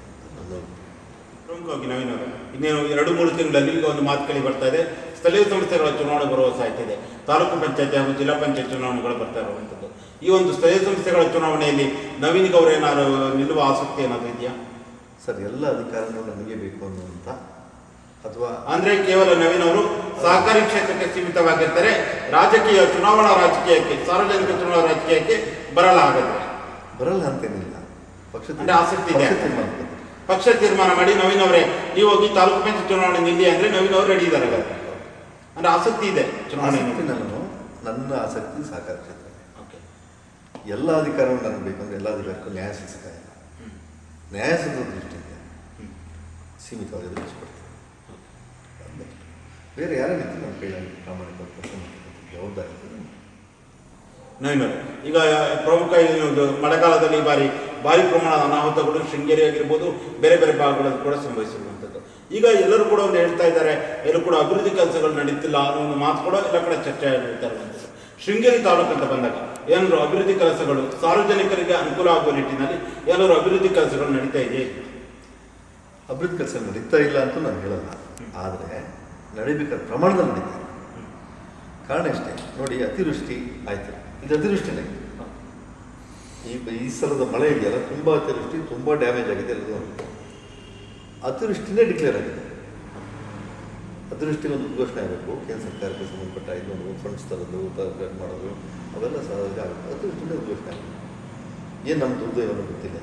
ಪ್ರಮುಖವಾಗಿ ನಾವೇನು ಇನ್ನೇನು ಎರಡು ಮೂರು ತಿಂಗಳಲ್ಲಿ ಈಗ ಒಂದು ಮಾತುಕಳಿ ಬರ್ತಾ ಇದೆ. ಸ್ಥಳೀಯ ಸಂಸ್ಥೆಗಳ ಚುನಾವಣೆ ಬರುವ ಸಾಧ್ಯತೆ ಇದೆ. ತಾಲೂಕು ಪಂಚಾಯತಿ ಹಾಗೂ ಜಿಲ್ಲಾ ಪಂಚಾಯತ್ ಚುನಾವಣೆಗಳು ಬರ್ತಾ ಇರುವಂಥದ್ದು. ಈ ಒಂದು ಸ್ಥಳೀಯ ಸಂಸ್ಥೆಗಳ ಚುನಾವಣೆಯಲ್ಲಿ ನವೀನ್ ಗೌರ ಏನಾದ್ರು ನಿಲ್ಲುವ ಆಸಕ್ತಿ ಏನಾದರೂ ಇದೆಯಾ? ಸರ್ ಎಲ್ಲ ಅಧಿಕಾರಗಳು ನಮಗೆ ಬೇಕು ಅನ್ನುವಂಥ ಅಥವಾ ಅಂದ್ರೆ ಕೇವಲ ನವೀನ್ ಅವರು ಸಹಕಾರಿ ಕ್ಷೇತ್ರಕ್ಕೆ ಸೀಮಿತವಾಗಿರ್ತಾರೆ. ರಾಜಕೀಯ ಚುನಾವಣಾ ರಾಜಕೀಯಕ್ಕೆ ಸಾರ್ವಜನಿಕ ಚುನಾವಣಾ ರಾಜಕೀಯಕ್ಕೆ ಬರಲ್ಲ ಹಾಗಾದ್ರೆ. ಬರಲ್ಲ ಅಂತೇನಿಲ್ಲ. ಪಕ್ಷ ಅಂದ್ರೆ ಆಸಕ್ತಿ ಇದೆ. ಪಕ್ಷ ತೀರ್ಮಾನ ಪಕ್ಷ ತೀರ್ಮಾನ ಮಾಡಿ ನವೀನ್ ಅವರೇ ನೀವು ಹೋಗಿ ತಾಲೂಕು ಪಂಚಾಯತ್ ಚುನಾವಣೆ ನಿಲ್ಲಿ ಅಂದ್ರೆ ನವೀನ್ ಅವರು ರೆಡಿ ಇದ್ದಾರೆ ಅಂದ್ರೆ ಆಸಕ್ತಿ ಇದೆ. ಚುನಾವಣೆ ಆಸಕ್ತಿ ನಾನು. ನನ್ನ ಆಸಕ್ತಿ ಸಹಕಾರ ಕ್ಷೇತ್ರ ಓಕೆ. ಎಲ್ಲ ಅಧಿಕಾರವನ್ನು ನನಗೆ ಬೇಕಂದ್ರೆ ಎಲ್ಲ ಅಧಿಕಾರಕ್ಕೂ ನ್ಯಾಯ ಸಿಗ್ತಾ ಇಲ್ಲ. ನ್ಯಾಯ ಸಿಗೋ ದೃಷ್ಟಿಯಿಂದ ಸೀಮಿತವಾಗಿ ಎದುರಿಸ್ಕೊಡ್ತೀನಿ. ಬೇರೆ ಯಾರೇ ರೀತಿ ನಮ್ಮ ಕೈಯಲ್ಲಿ ಪ್ರಾಮಾಣಿಕ ಜವಾಬ್ದಾರಿ. ನವೀನ್ ಈಗ ಪ್ರಮುಖ ಮಳೆಗಾಲದಲ್ಲಿ ಬಾರಿ ಭಾರಿ ಪ್ರಮಾಣದ ಅನಾಹುತಗಳು ಶೃಂಗೇರಿ ಆಗಿರ್ಬೋದು ಬೇರೆ ಬೇರೆ ಭಾಗಗಳಲ್ಲಿ ಕೂಡ ಸಂಭವಿಸಿರುವಂಥದ್ದು ಈಗ ಎಲ್ಲರೂ ಕೂಡ ಒಂದು ಹೇಳ್ತಾ ಇದ್ದಾರೆ, ಎಲ್ಲರೂ ಕೂಡ ಅಭಿವೃದ್ಧಿ ಕೆಲಸಗಳು ನಡೀತಿಲ್ಲ ಅನ್ನೋ ಒಂದು ಮಾತು ಕೂಡ ಎಲ್ಲ ಕಡೆ ಚರ್ಚೆ ನಡೀತಾ ಇರುವಂಥದ್ದು. ಶೃಂಗೇರಿ ತಾಲೂಕು ಅಂತ ಬಂದಾಗ ಏನಾದ್ರು ಅಭಿವೃದ್ಧಿ ಕೆಲಸಗಳು ಸಾರ್ವಜನಿಕರಿಗೆ ಅನುಕೂಲ ಆಗುವ ನಿಟ್ಟಿನಲ್ಲಿ ಏನಾದ್ರು ಅಭಿವೃದ್ಧಿ ಕೆಲಸಗಳು ನಡೀತಾ ಇದೆ. ಅಭಿವೃದ್ಧಿ ಕೆಲಸ ನಡೀತಾ ಇಲ್ಲ ಅಂತ ನಾನು ಹೇಳಲ್ಲ. ಆದರೆ ನಡಿಬೇಕಾದ ಪ್ರಮಾಣದಲ್ಲಿ ನಡೀತಾ ಕಾರಣ ಇಷ್ಟೇ ನೋಡಿ, ಅತಿವೃಷ್ಟಿ ಆಯಿತು. ಇದು ಅತಿವೃಷ್ಟಿನೇ ಈ ಈ ಸಲದ ಮಳೆ ಇದೆಯಲ್ಲ ತುಂಬ ಅತಿವೃಷ್ಟಿ, ತುಂಬ ಡ್ಯಾಮೇಜ್ ಆಗಿದೆ. ಎಲ್ಲರೂ ಅತಿವೃಷ್ಟಿನೇ ಡಿಕ್ಲೇರ್ ಆಗಿದೆ. ಅತಿವೃಷ್ಟಿಗೆ ಒಂದು ಉದ್ಘೋಷಣೆ ಆಗಬೇಕು. ಕೇಂದ್ರ ಸರ್ಕಾರಕ್ಕೆ ಸಂಬಂಧಪಟ್ಟ ಇನ್ನೊಂದು ಫಂಡ್ಸ್ ತರೋದು ಕಟ್ ಮಾಡೋದು ಅವೆಲ್ಲ ಸಹಜ ಆಗುತ್ತೆ. ಅತಿವೃಷ್ಟಿನೇ ಉದ್ಘೋಷಣೆ ಆಗುತ್ತೆ ಏನು ನಮ್ಮ ದುರ್ದೈವ ಅನ್ನೋದು ಗೊತ್ತಿಲ್ಲ.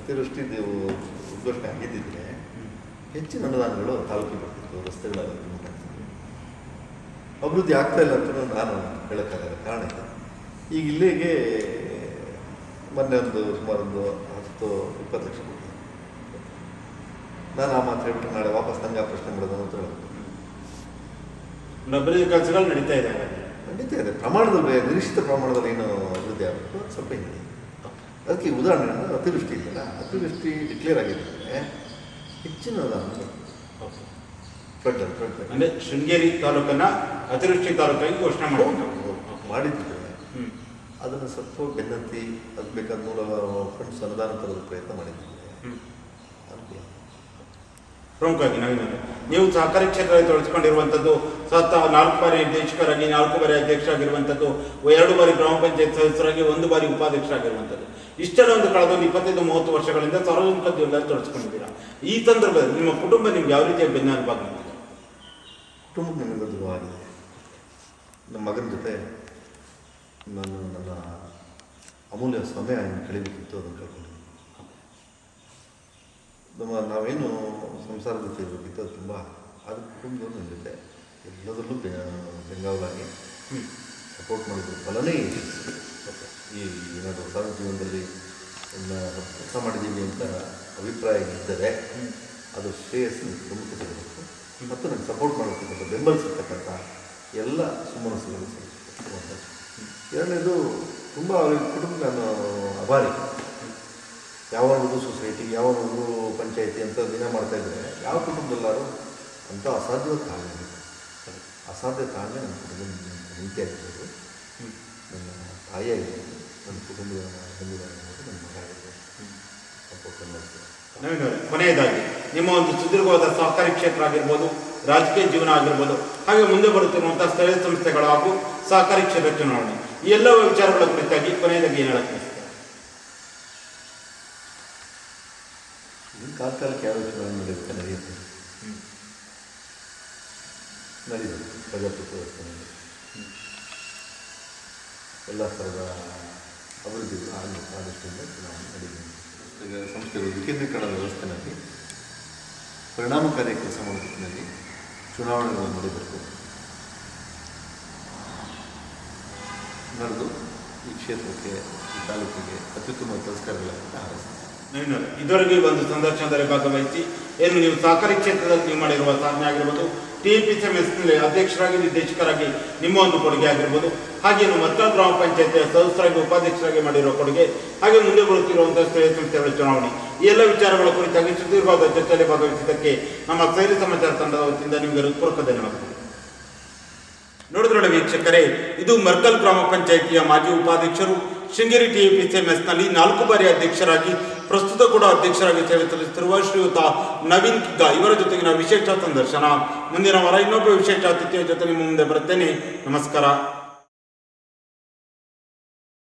ಅತಿವೃಷ್ಟಿ ಉದ್ಘೋಷಣೆ ಆಗಿದ್ದಿದ್ರೆ ಹೆಚ್ಚಿನ ಅನುದಾನಗಳು ತಾಲೂಕಿಗೆ ಬರ್ತಿತ್ತು ರಸ್ತೆಗಳ ಅಭಿವೃದ್ಧಿ ಆಗ್ತಾ ಇಲ್ಲ ಅಂತ ನಾನು ಹೇಳೋಕ್ಕಾಗಲ್ಲ ಕಾರಣ ಇದೆ. ಈಗ ಇಲ್ಲಿಗೆ ಮೊನ್ನೆ ಒಂದು ಸುಮಾರು ಒಂದು ಹತ್ತು ಇಪ್ಪತ್ತು ಲಕ್ಷ ನಾನು ಆ ಮಾತು ಹೇಳ್ಬಿಟ್ಟು ನಾಳೆ ವಾಪಸ್ ನಂಗೆ ಆ ಪ್ರಶ್ನೆ ಮಾಡೋದು ಅಂತ ಹೇಳಿ ಅಭಿವೃದ್ಧಿ ಕೆಲಸಗಳು ನಡೀತಾ ಇದೆ ಪ್ರಮಾಣದ ಖಂಡಿತ ಇದೆ. ಪ್ರಮಾಣದಲ್ಲಿ ನಿರೀಕ್ಷಿತ ಪ್ರಮಾಣದಲ್ಲಿ ಏನು ಅಭಿವೃದ್ಧಿ ಆಗಬೇಕು ಸ್ವಲ್ಪ ಹಿಂದೆ. ಅದಕ್ಕೆ ಈ ಉದಾಹರಣೆ ಅಂದ್ರೆ ಅತಿವೃಷ್ಟಿ ಇದೆಯಲ್ಲ ಅತಿವೃಷ್ಟಿ ಡಿಕ್ಲೇರ್ ಆಗಿದೆ ಹೆಚ್ಚಿನ ಉದಾಹರಣೆ ಅಂದ್ರೆ ಶೃಂಗೇರಿ ತಾಲೂಕನ್ನ ಅತಿವೃಷ್ಟಿ ತಾಲೂಕಾಗಿ ಘೋಷಣೆ ಮಾಡಬೇಕು ಮಾಡಿದ್ದರೆ ಹ್ಮ್. ಅದನ್ನು ಸ್ವಲ್ಪ ಬೆನ್ನತ್ತಿ ಅದಕ್ಕೆ ಬೇಕಾದ ಮೂಲ ಫಂಡ್ಸ್ ಅನುದಾನ ತರೋದು ಪ್ರಯತ್ನ ಅನುಕೂಲ ಪ್ರಮುಖವಾಗಿ ನವೀನ ನೀವು ಸಹಕಾರಿ ಕ್ಷೇತ್ರದಲ್ಲಿ ತೊಡಗಿಸಿಕೊಂಡಿರುವಂಥದ್ದು ಸತ ನಾಲ್ಕು ಬಾರಿ ನಿರ್ದೇಶಕರಾಗಿ, ನಾಲ್ಕು ಬಾರಿ ಅಧ್ಯಕ್ಷರಾಗಿರುವಂಥದ್ದು, ಎರಡು ಬಾರಿ ಗ್ರಾಮ ಪಂಚಾಯತ್ ಸದಸ್ಯರಾಗಿ, ಒಂದು ಬಾರಿ ಉಪಾಧ್ಯಕ್ಷರಾಗಿರುವಂಥದ್ದು. ಇಷ್ಟೆಲ್ಲ ಒಂದು ಕಳೆದ ಒಂದು ಇಪ್ಪತ್ತೈದು, ಮೂವತ್ತು ವರ್ಷಗಳಿಂದ ಸಾರ್ವಜನಿಕ ಜೀವನದಲ್ಲಿ ತೊಡಗಿಸ್ಕೊಂಡಿದ್ದೀರಾ? ಈ ಸಂದರ್ಭದಲ್ಲಿ ನಿಮ್ಮ ಕುಟುಂಬ ನಿಮ್ಗೆ ಯಾವ ರೀತಿಯ ಬೆನ್ನೆಲುಬಾಗಿ ನಿಂತಿದೆ ಕುಟುಂಬ ನಮ್ಮ ಮಗನ ಜೊತೆ ನಾನು ನನ್ನ ಅಮೂಲ್ಯ ಸಮಯ ಕಳಿಬೇಕಿತ್ತು ಅದನ್ನು ಕಳ್ಕೊಂಡಿದ್ದೀನಿ. ನಮ್ಮ ನಾವೇನು ಸಂಸಾರ ಜೊತೆ ಇರಬೇಕಿತ್ತು ಅದು ತುಂಬ ಅದು ಕುಟುಂಬದವ್ರು ನನ್ನ ಜೊತೆ. ಎಲ್ಲದರಲ್ಲೂ ಬೆಂಗಾವಲಾಗಿ ಸಪೋರ್ಟ್ ಮಾಡಿದ್ರು. ಫಲನೇ ಇದೆ. ಈ ಏನಾದರೂ ಹೊಸ ಜೀವನದಲ್ಲಿ ಕೆಲಸ ಮಾಡಿದ್ದೀವಿ ಅಂತ ಅಭಿಪ್ರಾಯ ಇದ್ದರೆ ಅದು ಶ್ರೇಯಸ್ಸು ಪ್ರಮುಖ ಸಿಗಬೇಕು ಮತ್ತು ನನಗೆ ಸಪೋರ್ಟ್ ಮಾಡತಕ್ಕಂಥ ಬೆಂಬಲಿಸಿರ್ತಕ್ಕಂಥ ಎಲ್ಲ ಸುಮನಸ್ಸುಗಳು ಸಿಗಬೇಕು ಅಂತ ಎರಡನೇದು ತುಂಬ ಅವ್ರಿಗೆ ಕುಟುಂಬ ನಾನು ಅಭಾರಿ. ಯಾವ ಒಂದು ಸೊಸೈಟಿ ಯಾವ ಒಂದು ಪಂಚಾಯತಿ ಅಂತ ದಿನ ಮಾಡ್ತಾ ಇದ್ದರೆ ಯಾವ ಕುಟುಂಬದಲ್ಲಾರು ಅಂತ ಅಸಾಧ್ಯ ತಾಳ್ಮೆ. ಅಸಾಧ್ಯ ತಾಳ್ಮೆ ನನ್ನ ಕುಟುಂಬದ ನಿಂತೆ ಆಗಿರ್ಬೋದು. ಹ್ಮ್ ನನ್ನ ತಾಯಿಯಾಗಿರ್ಬೋದು ನನ್ನ ಕುಟುಂಬದ ಬಂಧುಗಳಾಗಿರ್ಬೋದು ನನ್ನ ಮಗ ಆಗಿರ್ಬೋದು. ಕೊನೆಯದಾಗಿ, ನಿಮ್ಮ ಒಂದು ಸುದೀರ್ಘವಾದ ಸಹಕಾರಿ ಕ್ಷೇತ್ರ ಆಗಿರ್ಬೋದು, ರಾಜಕೀಯ ಜೀವನ ಆಗಿರ್ಬೋದು, ಹಾಗೆ ಮುಂದೆ ಬರುತ್ತಿರುವಂತಹ ಸ್ಥಳೀಯ ಸಂಸ್ಥೆಗಳು ಹಾಗೂ ಸಹಕಾರಿ ಕ್ಷೇತ್ರ ಚುನಾವಣೆ. ಈ ಎಲ್ಲ ವಿಚಾರಗಳ ಕುರಿತಾಗಿ ಕೊನೆಯದಾಗಿ ಏನು ಹೇಳಕ್ಕೆ ಕಾಲಕ್ಕೆ ಯಾವ ಚುನಾವಣೆ ನಡೆಯುತ್ತೆ ನಡೆಯುತ್ತೆ ನಡೀತದೆ ಪ್ರಜಾಪ್ರಭುತ್ವ ಎಲ್ಲ ಥರದ ಅಭಿವೃದ್ಧಿ ಆಗಬೇಕು ಆದಷ್ಟು ದೃಷ್ಟಿಯಿಂದ ಚುನಾವಣೆ ನಡೆಯುತ್ತೆ ಈಗ ಸಂಸ್ಥೆಗಳು ವಿಕೇಂದ್ರೀಕರಣ ವ್ಯವಸ್ಥೆಯಲ್ಲಿ ಪರಿಣಾಮಕಾರಿ ಕೆಲಸ ಚುನಾವಣೆಗಳನ್ನು ನಡೆಯಬೇಕು. ನಡೆದು ಈ ಕ್ಷೇತ್ರಕ್ಕೆ, ಈ ತಾಲೂಕಿಗೆ ಅತ್ಯುತ್ತಮ ಪುರಸ್ಕಾರಗಳನ್ನು ಹಾರೈಸ್ತಾರೆ. ಅವರೇ, ಒಂದು ಸಂದರ್ಶನದಲ್ಲಿ ಭಾಗವಹಿಸಿ ಏನು ನೀವು ಸಹಕಾರಿ ಕ್ಷೇತ್ರದಲ್ಲಿ ನೀವು ಮಾಡಿರುವ ಸಾಧನೆ ಆಗಿರ್ಬೋದು ಟಿ ಪಿ ಸಿ ಎಂ ಎಸ್ನಲ್ಲಿ ಅಧ್ಯಕ್ಷರಾಗಿ ನಿರ್ದೇಶಕರಾಗಿ ನಿಮ್ಮ ಒಂದು ಕೊಡುಗೆ ಆಗಿರ್ಬೋದು ಹಾಗೆ ನೀವು ಗ್ರಾಮ ಪಂಚಾಯತಿಯ ಸದಸ್ಯರಾಗಿ ಉಪಾಧ್ಯಕ್ಷರಾಗಿ ಮಾಡಿರುವ ಕೊಡುಗೆ ಹಾಗೆ ಮುಂದೆ ಬರುತ್ತಿರುವಂತಹ ಸ್ಥಳೀಯ ಸಂಸ್ಥೆಗಳ ಚುನಾವಣೆ. ಈ ಎಲ್ಲ ವಿಚಾರಗಳ ಕುರಿತಾಗಿ ಸುದೀರ್ಘವಾದ ಚರ್ಚೆಯಲ್ಲಿ ಭಾಗವಹಿಸಿದ್ದಕ್ಕೆ ನಮ್ಮ ಸ್ಥೈರ್ಯ ಸಮಾಚಾರ ತಂಡದ ವತಿಯಿಂದ ನಿಮಗೆ ಹೃತ್ಪೂರ್ವಕ ಧನ್ಯವಾದಗಳು. ನೋಡಿದ್ರೊಳ ವೀಕ್ಷಕರೇ ಇದು ಮರ್ಕಲ್ ಗ್ರಾಮ ಪಂಚಾಯಿತಿಯ ಮಾಜಿ ಉಪಾಧ್ಯಕ್ಷರು ಶೃಂಗೇರಿ ಟಿಎಪಿಸಿಎಂಎಸ್ನಲ್ಲಿ ನಾಲ್ಕು ಬಾರಿ ಅಧ್ಯಕ್ಷರಾಗಿ, ಪ್ರಸ್ತುತ ಕೂಡ ಅಧ್ಯಕ್ಷರಾಗಿ ಸೇವೆ ಸಲ್ಲಿಸುತ್ತಿರುವ ಶ್ರೀಯುತ ನವೀನ್ ಕಿಗ್ಗಾ ಇವರ ಜೊತೆಗಿನ ವಿಶೇಷ ಸಂದರ್ಶನ. ಮುಂದಿನ ವಾರ ಇನ್ನೊಬ್ಬ ವಿಶೇಷ ಅತಿಥಿಯ ಜೊತೆ ನಿಮ್ಮ ಮುಂದೆ ಬರ್ತೇನೆ ನಮಸ್ಕಾರ.